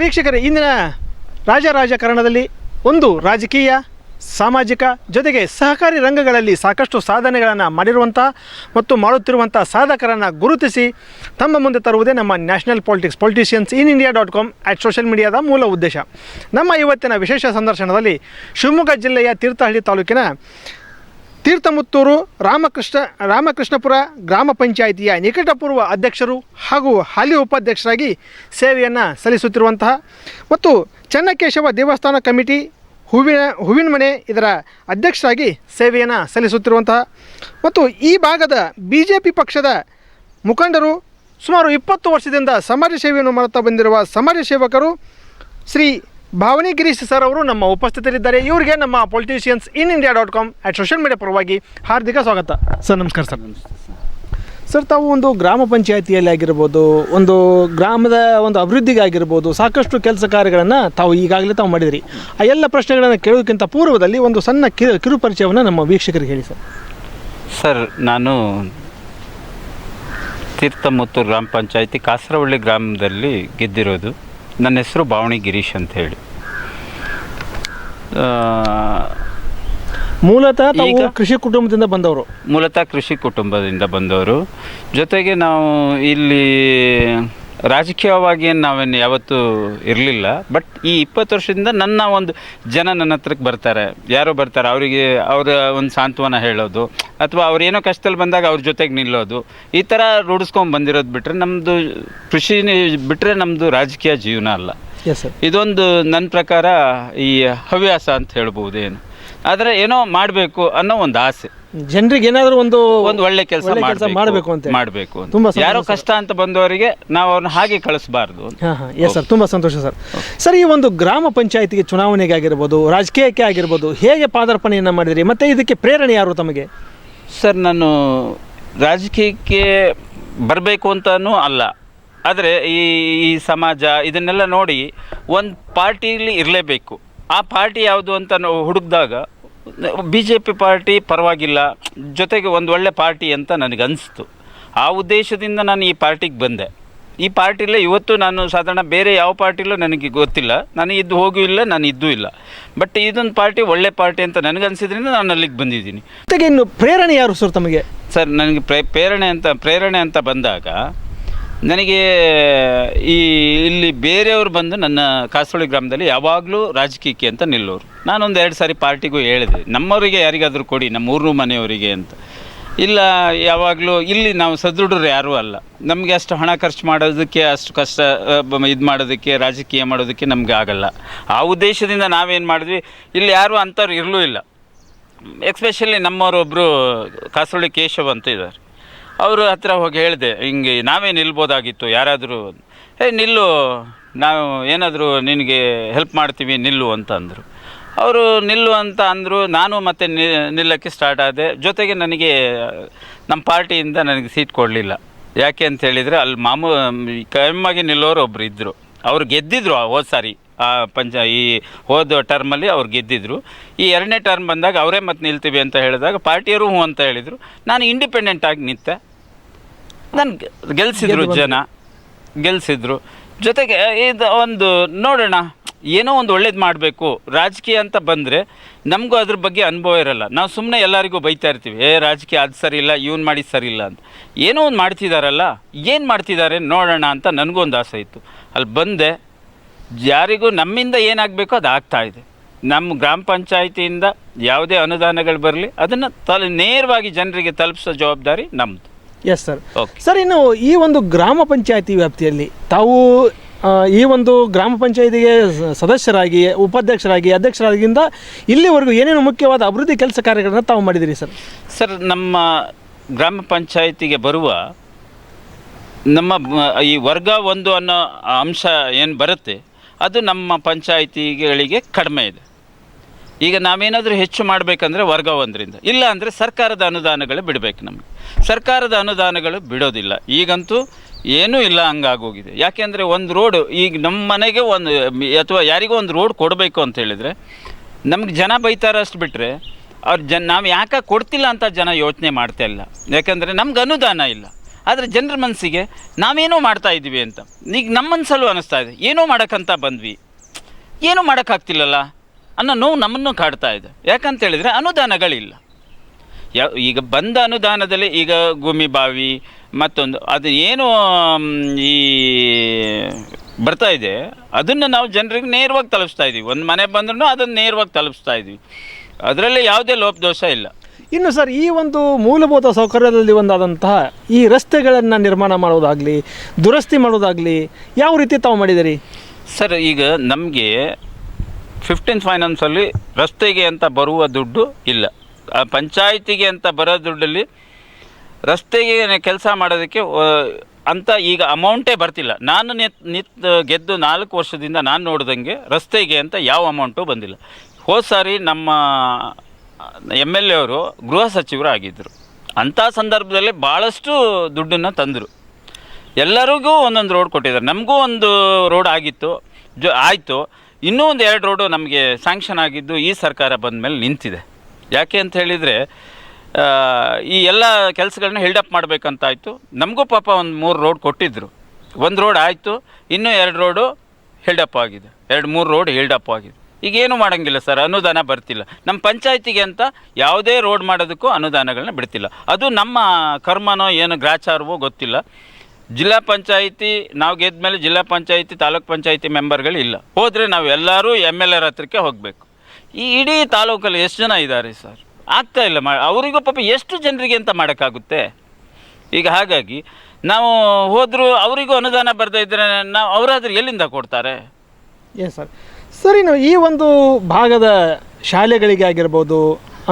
ವೀಕ್ಷಕರೇ, ಇಂದಿನ ರಾಜ ರಾಜಕಾರಣದಲ್ಲಿ ಒಂದು ರಾಜಕೀಯ, ಸಾಮಾಜಿಕ ಜೊತೆಗೆ ಸಹಕಾರಿ ರಂಗಗಳಲ್ಲಿ ಸಾಕಷ್ಟು ಸಾಧನೆಗಳನ್ನು ಮಾಡಿರುವಂಥ ಮತ್ತು ಮಾಡುತ್ತಿರುವಂಥ ಸಾಧಕರನ್ನು ಗುರುತಿಸಿ ತಮ್ಮ ಮುಂದೆ ತರುವುದೇ ನಮ್ಮ national politics politicians in India dot com at social ಮೀಡಿಯಾದ ಮೂಲ ಉದ್ದೇಶ. ನಮ್ಮ ಇವತ್ತಿನ ವಿಶೇಷ ಸಂದರ್ಶನದಲ್ಲಿ ಶಿವಮೊಗ್ಗ ಜಿಲ್ಲೆಯ ತೀರ್ಥಹಳ್ಳಿ ತಾಲೂಕಿನ ತೀರ್ಥಮುತ್ತೂರು ರಾಮಕೃಷ್ಣ, ರಾಮಕೃಷ್ಣಪುರ ಗ್ರಾಮ ಪಂಚಾಯಿತಿಯ ನಿಕಟಪೂರ್ವ ಅಧ್ಯಕ್ಷರು ಹಾಗೂ ಹಾಲಿ ಉಪಾಧ್ಯಕ್ಷರಾಗಿ ಸೇವೆಯನ್ನು ಸಲ್ಲಿಸುತ್ತಿರುವಂತಹ ಮತ್ತು ಚನ್ನಕೇಶವ ದೇವಸ್ಥಾನ ಕಮಿಟಿ, ಹೂವಿನ ಹೂವಿನ ಮನೆ ಇದರ ಅಧ್ಯಕ್ಷರಾಗಿ ಸೇವೆಯನ್ನು ಸಲ್ಲಿಸುತ್ತಿರುವಂತಹ ಮತ್ತು ಈ ಭಾಗದ ಬಿ ಜೆ ಪಿ ಪಕ್ಷದ ಮುಖಂಡರು ಸುಮಾರು ಇಪ್ಪತ್ತು ವರ್ಷದಿಂದ ಸಮಾಜ ಸೇವೆಯನ್ನು ಮಾಡುತ್ತಾ ಬಂದಿರುವ ಸಮಾಜ ಸೇವಕರು ಶ್ರೀ ಭಾವನಿ ಗಿರೀಶ್ ಸರ್ ಅವರು ನಮ್ಮ ಉಪಸ್ಥಿತರಿದ್ದಾರೆ. ಇವರಿಗೆ ನಮ್ಮ politicians in India dot com at social media ಪರವಾಗಿ ಹಾರ್ದಿಕ ಸ್ವಾಗತ. ಸರ್ ನಮಸ್ಕಾರ ಸರ್. ಸರ್ ತಾವು ಒಂದು ಗ್ರಾಮ ಪಂಚಾಯತಿಯಲ್ಲಿ ಆಗಿರ್ಬೋದು ಒಂದು ಗ್ರಾಮದ ಒಂದು ಅಭಿವೃದ್ಧಿಗೆ ಆಗಿರ್ಬೋದು ಸಾಕಷ್ಟು ಕೆಲಸ ಕಾರ್ಯಗಳನ್ನು ತಾವು ಈಗಾಗಲೇ ತಾವು ಮಾಡಿದಿರಿ. ಆ ಎಲ್ಲ ಪ್ರಶ್ನೆಗಳನ್ನು ಕೇಳೋದಕ್ಕಿಂತ ಪೂರ್ವದಲ್ಲಿ ಒಂದು ಸಣ್ಣ ಕಿರು ಕಿರುಪರಿಚಯವನ್ನು ನಮ್ಮ ವೀಕ್ಷಕರಿಗೆ ಹೇಳಿ ಸರ್. ಸರ್ ನಾನು ತೀರ್ಥಮುತ್ತೂರು ಗ್ರಾಮ ಪಂಚಾಯಿತಿ ಕಾಸರವಳ್ಳಿ ಗ್ರಾಮದಲ್ಲಿ ಗೆದ್ದಿರೋದು. ನನ್ನ ಹೆಸರು ಭಾವಣಿ ಗಿರೀಶ್ ಅಂತ ಹೇಳಿ. ಮೂಲತಃ ತಾವು ಈಗ- ಕೃಷಿ ಕುಟುಂಬದಿಂದ ಬಂದವರು. ಮೂಲತಃ ಕೃಷಿ ಕುಟುಂಬದಿಂದ ಬಂದವರು. ಜೊತೆಗೆ ನಾವು ಇಲ್ಲಿ ರಾಜಕೀಯವಾಗಿ ಏನು ನಾವೇನು ಯಾವತ್ತೂ ಇರಲಿಲ್ಲ ಬಟ್ ಈ ಇಪ್ಪತ್ತು ವರ್ಷದಿಂದ ನನ್ನ ಒಂದು ಜನ ನನ್ನ ಹತ್ರಕ್ಕೆ ಬರ್ತಾರೆ. ಯಾರೋ ಬರ್ತಾರೆ ಅವರಿಗೆ ಅವರ ಒಂದು ಸಾಂತ್ವನ ಹೇಳೋದು ಅಥವಾ ಅವ್ರು ಏನೋ ಕಷ್ಟದಲ್ಲಿ ಬಂದಾಗ ಅವ್ರ ಜೊತೆಗೆ ನಿಲ್ಲೋದು. ಈ ಥರ ರೂಢಿಸ್ಕೊಂಡು ಬಂದಿರೋದು ಬಿಟ್ಟರೆ ನಮ್ಮದು ಕೃಷಿ ಬಿಟ್ಟರೆ ನಮ್ಮದು ರಾಜಕೀಯ ಜೀವನ ಅಲ್ಲ. ಇದೊಂದು ನನ್ನ ಪ್ರಕಾರ ಈ ಹವ್ಯಾಸ ಅಂತ ಹೇಳ್ಬೋದು ಏನು ಆದರೆ ಏನೋ ಮಾಡಬೇಕು ಅನ್ನೋ ಒಂದು ಆಸೆ. ಜನರಿಗೆ ಏನಾದರೂ ಒಂದು ಒಂದು ಒಳ್ಳೆ ಕೆಲಸ ಒಳ್ಳೆ ಕೆಲಸ ಮಾಡಬೇಕು ಅಂತ ಮಾಡಬೇಕು ತುಂಬಾ ಸಂತೋಷ ಯಾರೋ ಕಷ್ಟ ಅಂತ ಬಂದವರಿಗೆ ನಾವು ಅವ್ರನ್ನ ಹಾಗೆ ಕಳಿಸಬಾರ್ದು. ಹಾಂ ಹಾಂ. ಎಸ್ ಸರ್ ತುಂಬ ಸಂತೋಷ ಸರ್ ಸರ್ ಈ ಒಂದು ಗ್ರಾಮ ಪಂಚಾಯತಿಗೆ ಚುನಾವಣೆಗೆ ಆಗಿರ್ಬೋದು ರಾಜಕೀಯಕ್ಕೆ ಆಗಿರ್ಬೋದು ಹೇಗೆ ಪಾದಾರ್ಪಣೆಯನ್ನು ಮಾಡಿದ್ರಿ? ಮತ್ತು ಇದಕ್ಕೆ ಪ್ರೇರಣೆ ಯಾರು ತಮಗೆ? ಸರ್ ನಾನು ರಾಜಕೀಯಕ್ಕೆ ಬರಬೇಕು ಅಂತನೂ ಅಲ್ಲ. ಆದರೆ ಈ ಈ ಸಮಾಜ ಇದನ್ನೆಲ್ಲ ನೋಡಿ ಒಂದು ಪಾರ್ಟಿಲಿ ಇರಲೇಬೇಕು. ಆ ಪಾರ್ಟಿ ಯಾವುದು ಅಂತ ನಾವು ಹುಡುಕಿದಾಗ ಬಿ ಜೆ ಪಿ ಪಾರ್ಟಿ ಪರವಾಗಿಲ್ಲ ಜೊತೆಗೆ ಒಂದು ಒಳ್ಳೆ ಪಾರ್ಟಿ ಅಂತ ನನಗೆ ಅನಿಸ್ತು. ಆ ಉದ್ದೇಶದಿಂದ ನಾನು ಈ ಪಾರ್ಟಿಗೆ ಬಂದೆ. ಈ ಪಾರ್ಟಿಲೇ ಇವತ್ತು ನಾನು ಸಾಧಾರಣ ಬೇರೆ ಯಾವ ಪಾರ್ಟಿಲೂ ನನಗೆ ಗೊತ್ತಿಲ್ಲ. ನಾನು ಇದ್ದು ಹೋಗೂ ಇಲ್ಲ ನಾನು ಇದ್ದೂ ಇಲ್ಲ. ಬಟ್ ಇದೊಂದು ಪಾರ್ಟಿ ಒಳ್ಳೆ ಪಾರ್ಟಿ ಅಂತ ನನಗನ್ಸಿದ್ರಿಂದ ನಾನು ಅಲ್ಲಿಗೆ ಬಂದಿದ್ದೀನಿ. ಜೊತೆಗೆ ಇನ್ನು ಪ್ರೇರಣೆ ಯಾರು ಸರ್ ತಮಗೆ? ಸರ್ ನನಗೆ ಪ್ರೇ ಪ್ರೇರಣೆ ಅಂತ ಪ್ರೇರಣೆ ಅಂತ ಬಂದಾಗ ನನಗೆ ಈ ಇಲ್ಲಿ ಬೇರೆಯವರು ಬಂದು ನನ್ನ ಕಾಸರಳ್ಳಿ ಗ್ರಾಮದಲ್ಲಿ ಯಾವಾಗಲೂ ರಾಜಕೀಯಕ್ಕೆ ಅಂತ ನಿಲ್ಲೋರು. ನಾನೊಂದು ಎರಡು ಸಾರಿ ಪಾರ್ಟಿಗೂ ಹೇಳಿದೆ, ನಮ್ಮವರಿಗೆ ಯಾರಿಗಾದರೂ ಕೊಡಿ, ನಮ್ಮ ಊರು ಮನೆಯವರಿಗೆ ಅಂತ. ಇಲ್ಲ, ಯಾವಾಗಲೂ ಇಲ್ಲಿ ನಾವು ಸದೃಢರು ಯಾರೂ ಅಲ್ಲ. ನಮಗೆ ಅಷ್ಟು ಹಣ ಖರ್ಚು ಮಾಡೋದಕ್ಕೆ, ಅಷ್ಟು ಕಷ್ಟ ಇದು ಮಾಡೋದಕ್ಕೆ, ರಾಜಕೀಯ ಮಾಡೋದಕ್ಕೆ ನಮಗೆ ಆಗಲ್ಲ. ಆ ಉದ್ದೇಶದಿಂದ ನಾವೇನು ಮಾಡಿದ್ವಿ, ಇಲ್ಲಿ ಯಾರೂ ಅಂಥವ್ರು ಇರಲೂ ಇಲ್ಲ. ಎಕ್ಸ್ಪೆಷಲಿ ನಮ್ಮವರೊಬ್ಬರು ಕಾಸರಳ್ಳಿ ಕೇಶವ್ ಅಂತ ಇದ್ದಾರೆ. ಅವರು ಹತ್ರ ಹೋಗಿ ಹೇಳಿದೆ, ಹಿಂಗೆ ನಾವೇ ನಿಲ್ಬೋದಾಗಿತ್ತು, ಯಾರಾದರೂ ಏ, ನಿಲ್ಲು, ನಾವು ಏನಾದರೂ ನಿನಗೆ ಹೆಲ್ಪ್ ಮಾಡ್ತೀವಿ, ನಿಲ್ಲು ಅಂತ ಅಂದರು. ಅವರು ನಿಲ್ಲು ಅಂತ ಅಂದರು, ನಾನು ಮತ್ತೆ ನಿ- ನಿಲ್ಲಕ್ಕೆ ಸ್ಟಾರ್ಟ್ ಆದೆ. ಜೊತೆಗೆ ನನಗೆ, ನಮ್ಮ ಪಾರ್ಟಿಯಿಂದ ನನಗೆ ಸೀಟ್ ಕೊಡಲಿಲ್ಲ. ಯಾಕೆ ಅಂತ ಹೇಳಿದರೆ, ಅಲ್ಲಿ ಮಾಮೂ, ಕಮ್ಮಾಗಿ ನಿಲ್ಲೋರು ಒಬ್ಬರು ಇದ್ದರು ಅವ್ರು ಗೆದ್ದಿದ್ರು ಹೋದ ಸಾರಿ, ಆ ಪಂಚ, ಈ ಹೋದ ಟರ್ಮಲ್ಲಿ ಅವ್ರು ಗೆದ್ದಿದ್ರು. ಈ ಎರಡನೇ ಟರ್ಮ್ ಬಂದಾಗ, ಅವರೇ ಮತ್ತೆ ನಿಲ್ತೀವಿ ಅಂತ ಹೇಳಿದಾಗ, ಪಾರ್ಟಿಯವರು ಹ್ಞೂ ಅಂತ ಹೇಳಿದರು. ನಾನು ಇಂಡಿಪೆಂಡೆಂಟ್ ಆಗಿ ನಿಂತೆ. ನಾನು ಗೆಲ್ಸಿದ್ರು ಜನ. ಗೆಲ್ಸಿದ್ರು. ಜೊತೆಗೆ ಇದು ಒಂದು ನೋಡೋಣ. ಏನೋ ಒಂದು ಒಳ್ಳೇದು ಮಾಡಬೇಕು. ರಾಜಕೀಯ ಅಂತ ಬಂದರೆ ನಮಗೂ ಅದ್ರ ಬಗ್ಗೆ ಅನುಭವ ಇರಲ್ಲ. ನಾವು ಸುಮ್ಮನೆ ಎಲ್ಲರಿಗೂ ಬೈತಾ ಇರ್ತೀವಿ ಏ ರಾಜಕೀಯ ಅದು ಸರಿ ಇಲ್ಲ ಇವ್ನು ಮಾಡಿ ಸರಿ ಇಲ್ಲ ಅಂತ. ಏನೋ ಒಂದು ಮಾಡ್ತಿದ್ದಾರಲ್ಲ ಏನು ಮಾಡ್ತಿದ್ದಾರೆ ನೋಡೋಣ ಅಂತ ನನಗೂ ಒಂದು ಆಸೆ ಇತ್ತು. ಅಲ್ಲಿ ಬಂದೆ. ಯಾರಿಗೂ ನಮ್ಮಿಂದ ಏನಾಗಬೇಕೋ ಅದು ಆಗ್ತಾ ಇದೆ. ನಮ್ಮ ಗ್ರಾಮ ಪಂಚಾಯಿತಿಯಿಂದ ಯಾವುದೇ ಅನುದಾನಗಳು ಬರಲಿ ಅದನ್ನು ತಲೆ ನೇರವಾಗಿ ಜನರಿಗೆ ತಲುಪಿಸೋ ಜವಾಬ್ದಾರಿ ನಮ್ಮದು ಎಸ್ ಸರ್ ಓಕೆ ಸರ್ ಇನ್ನು ಈ ಒಂದು ಗ್ರಾಮ ಪಂಚಾಯತಿ ವ್ಯಾಪ್ತಿಯಲ್ಲಿ ತಾವು ಆ, ಈ ಒಂದು ಗ್ರಾಮ ಪಂಚಾಯತಿಗೆ ಸದಸ್ಯರಾಗಿ ಉಪಾಧ್ಯಕ್ಷರಾಗಿ ಅಧ್ಯಕ್ಷರಾಗಿಂದ ಇಲ್ಲಿವರೆಗೂ ಏನೇನು ಮುಖ್ಯವಾದ ಅಭಿವೃದ್ಧಿ ಕೆಲಸ ಕಾರ್ಯಗಳನ್ನು ತಾವು ಮಾಡಿದಿರಿ ಸರ್ ಸರ್ ನಮ್ಮ ಗ್ರಾಮ ಪಂಚಾಯಿತಿಗೆ ಬರುವ ನಮ್ಮ ಈ ವರ್ಗ ಒಂದು ಅನ್ನೋ ಅಂಶ ಏನು ಬರುತ್ತೆ ಅದು ನಮ್ಮ ಪಂಚಾಯಿತಿಗಳಿಗೆ ಕಡಿಮೆ ಇದೆ. ಈಗ ನಾವೇನಾದರೂ ಹೆಚ್ಚು ಮಾಡಬೇಕಂದ್ರೆ ವರ್ಗ ಒಂದರಿಂದ. ಇಲ್ಲ ಅಂದರೆ ಸರ್ಕಾರದ ಅನುದಾನಗಳು ಬಿಡಬೇಕು ನಮಗೆ. ಸರ್ಕಾರದ ಅನುದಾನಗಳು ಬಿಡೋದಿಲ್ಲ. ಈಗಂತೂ ಏನೂ ಇಲ್ಲ ಹಂಗಾಗೋಗಿದೆ. ಯಾಕೆಂದರೆ ಒಂದು ರೋಡು ಈಗ ನಮ್ಮ ಮನೆಗೆ ಒಂದು, ಅಥವಾ ಯಾರಿಗೋ ಒಂದು ರೋಡ್ ಕೊಡಬೇಕು ಅಂತ ಹೇಳಿದರೆ, ನಮ್ಗೆ ಜನ ಬೈತಾರಷ್ಟು ಬಿಟ್ಟರೆ ಅವ್ರು ಜನ, ನಾವು ಯಾಕೆ ಕೊಡ್ತಿಲ್ಲ ಅಂತ ಜನ ಯೋಚನೆ ಮಾಡ್ತಾ ಇಲ್ಲ. ಯಾಕಂದರೆ ನಮ್ಗೆ ಅನುದಾನ ಇಲ್ಲ. ಆದರೆ ಜನರ ಮನಸ್ಸಿಗೆ ನಾವೇನೋ ಮಾಡ್ತಾ ಇದ್ದೀವಿ ಅಂತ. ಈಗ ನಮ್ಮ ಮನಸ್ಸಲ್ಲೂ ಅನ್ನಿಸ್ತಾ ಇದೆ. ಏನೋ ಮಾಡೋಕ್ಕಂತ ಬಂದ್ವಿ. ಏನೂ ಮಾಡೋಕ್ಕಾಗ್ತಿಲ್ಲಲ್ಲ ಅನ್ನೋ ನೋವು ನಮ್ಮನ್ನು ಕಾಡ್ತಾ ಇದೆ. ಯಾಕಂತ ಹೇಳಿದರೆ ಅನುದಾನಗಳಿಲ್ಲ. ಯಾವ ಈಗ ಬಂದ ಅನುದಾನದಲ್ಲಿ ಈಗ ಭೂಮಿ ಬಾವಿ ಮತ್ತೊಂದು ಅದು ಏನು ಈ ಬರ್ತಾ ಇದೆ ಅದನ್ನು ನಾವು ಜನರಿಗೆ ನೇರವಾಗಿ ತಲುಪಿಸ್ತಾ ಇದ್ದೀವಿ ಒಂದು ಮನೆ ಬಂದ್ರೂ ಅದನ್ನು ನೇರವಾಗಿ ತಲುಪಿಸ್ತಾ ಇದ್ದೀವಿ ಅದರಲ್ಲಿ ಯಾವುದೇ ಲೋಪದೋಷ ಇಲ್ಲ. ಇನ್ನು ಸರ್ ಈ ಒಂದು ಮೂಲಭೂತ ಸೌಕರ್ಯದಲ್ಲಿ ಒಂದಾದಂತಹ ಈ ರಸ್ತೆಗಳನ್ನು ನಿರ್ಮಾಣ ಮಾಡೋದಾಗಲಿ ದುರಸ್ತಿ ಮಾಡೋದಾಗಲಿ ಯಾವ ರೀತಿ ತಾವು ಮಾಡಿದಿರಿ ಸರ್ ಈಗ ನಮಗೆ ಫಿಫ್ಟೀನ್ ಫೈನಾನ್ಸಲ್ಲಿ ರಸ್ತೆಗೆ ಅಂತ ಬರುವ ದುಡ್ಡು ಇಲ್ಲ. ಆ ಪಂಚಾಯಿತಿಗೆ ಅಂತ ಬರೋ ದುಡ್ಡಲ್ಲಿ ರಸ್ತೆಗೆ ಕೆಲಸ ಮಾಡೋದಕ್ಕೆ ಅಂತ ಈಗ ಅಮೌಂಟೇ ಬರ್ತಿಲ್ಲ. ನಾನು ನಿತ್ ಗೆದ್ದು ನಾಲ್ಕು ವರ್ಷದಿಂದ ನಾನು ನೋಡಿದಂಗೆ ರಸ್ತೆಗೆ ಅಂತ ಯಾವ ಅಮೌಂಟು ಬಂದಿಲ್ಲ. ಹೋದ ಸಾರಿ ನಮ್ಮ ಎಂ ಎಲ್ ಎ ಅವರು ಗೃಹ ಸಚಿವರು ಆಗಿದ್ದರು ಅಂಥ ಸಂದರ್ಭದಲ್ಲಿ ಭಾಳಷ್ಟು ದುಡ್ಡನ್ನು ತಂದರು. ಎಲ್ಲರಿಗೂ ಒಂದೊಂದು ರೋಡ್ ಕೊಟ್ಟಿದ್ದಾರೆ. ನಮಗೂ ಒಂದು ರೋಡ್ ಆಗಿತ್ತು. ಜೊ, ಆಯಿತು. ಇನ್ನೂ ಒಂದು ಎರಡು ರೋಡು ನಮಗೆ ಸ್ಯಾಂಕ್ಷನ್ ಆಗಿದ್ದು ಈ ಸರ್ಕಾರ ಬಂದ ಮೇಲೆ ನಿಂತಿದೆ. ಯಾಕೆ ಅಂತ ಹೇಳಿದರೆ ಈ ಎಲ್ಲ ಕೆಲಸಗಳನ್ನ ಹಿಲ್ಡಪ್ ಮಾಡಬೇಕಂತಾಯಿತು. ನಮಗೂ ಪಾಪ ಒಂದು ಮೂರು ರೋಡ್ ಕೊಟ್ಟಿದ್ದರು ಒಂದು ರೋಡ್ ಆಯಿತು, ಇನ್ನೂ ಎರಡು ರೋಡು ಹಿಲ್ಡಪ್ ಆಗಿದೆ. ಎರಡು ಮೂರು ರೋಡ್ ಹಿಲ್ಡಪ್ ಆಗಿದೆ. ಈಗ ಏನು ಮಾಡೋಂಗಿಲ್ಲ ಸರ್? ಅನುದಾನ ಬರ್ತಿಲ್ಲ. ನಮ್ಮ ಪಂಚಾಯತಿಗೆ ಅಂತ ಯಾವುದೇ ರೋಡ್ ಮಾಡೋದಕ್ಕೂ ಅನುದಾನಗಳನ್ನ ಬಿಡ್ತಿಲ್ಲ. ಅದು ನಮ್ಮ ಕರ್ಮನೋ ಏನು ಗ್ರಾಚಾರವೋ ಗೊತ್ತಿಲ್ಲ. ಜಿಲ್ಲಾ ಪಂಚಾಯಿತಿ, ನಾವು ಗೆದ್ದ ಮೇಲೆ ಜಿಲ್ಲಾ ಪಂಚಾಯಿತಿ, ತಾಲೂಕ್ ಪಂಚಾಯಿತಿ ಮೆಂಬರ್ಗಳು ಇಲ್ಲ. ಹೋದರೆ ನಾವು ಎಲ್ಲರೂ ಎಂ ಎಲ್ ಎರ್ ಹತ್ರಕ್ಕೆ ಹೋಗಬೇಕು. ಈ ಇಡೀ ತಾಲೂಕಲ್ಲಿ ಎಷ್ಟು ಜನ ಇದ್ದಾರೆ ಸರ್? ಆಗ್ತಾ ಇಲ್ಲ ಮಾ ಅವರಿಗೂ ಪಾಪ ಎಷ್ಟು ಜನರಿಗೆ ಅಂತ ಮಾಡೋಕ್ಕಾಗುತ್ತೆ? ಈಗ ಹಾಗಾಗಿ, ನಾವು ಹೋದರೂ ಅವರಿಗೂ ಅನುದಾನ ಬರ್ತಾ ಇದ್ದರೆ ನಾವು ಅವರಾದ್ರೂ ಎಲ್ಲಿಂದ ಕೊಡ್ತಾರೆ? ಎಸ್ ಸರ್ ಸರಿ, ನಾವು ಈ ಒಂದು ಭಾಗದ ಶಾಲೆಗಳಿಗೆ ಆಗಿರ್ಬೋದು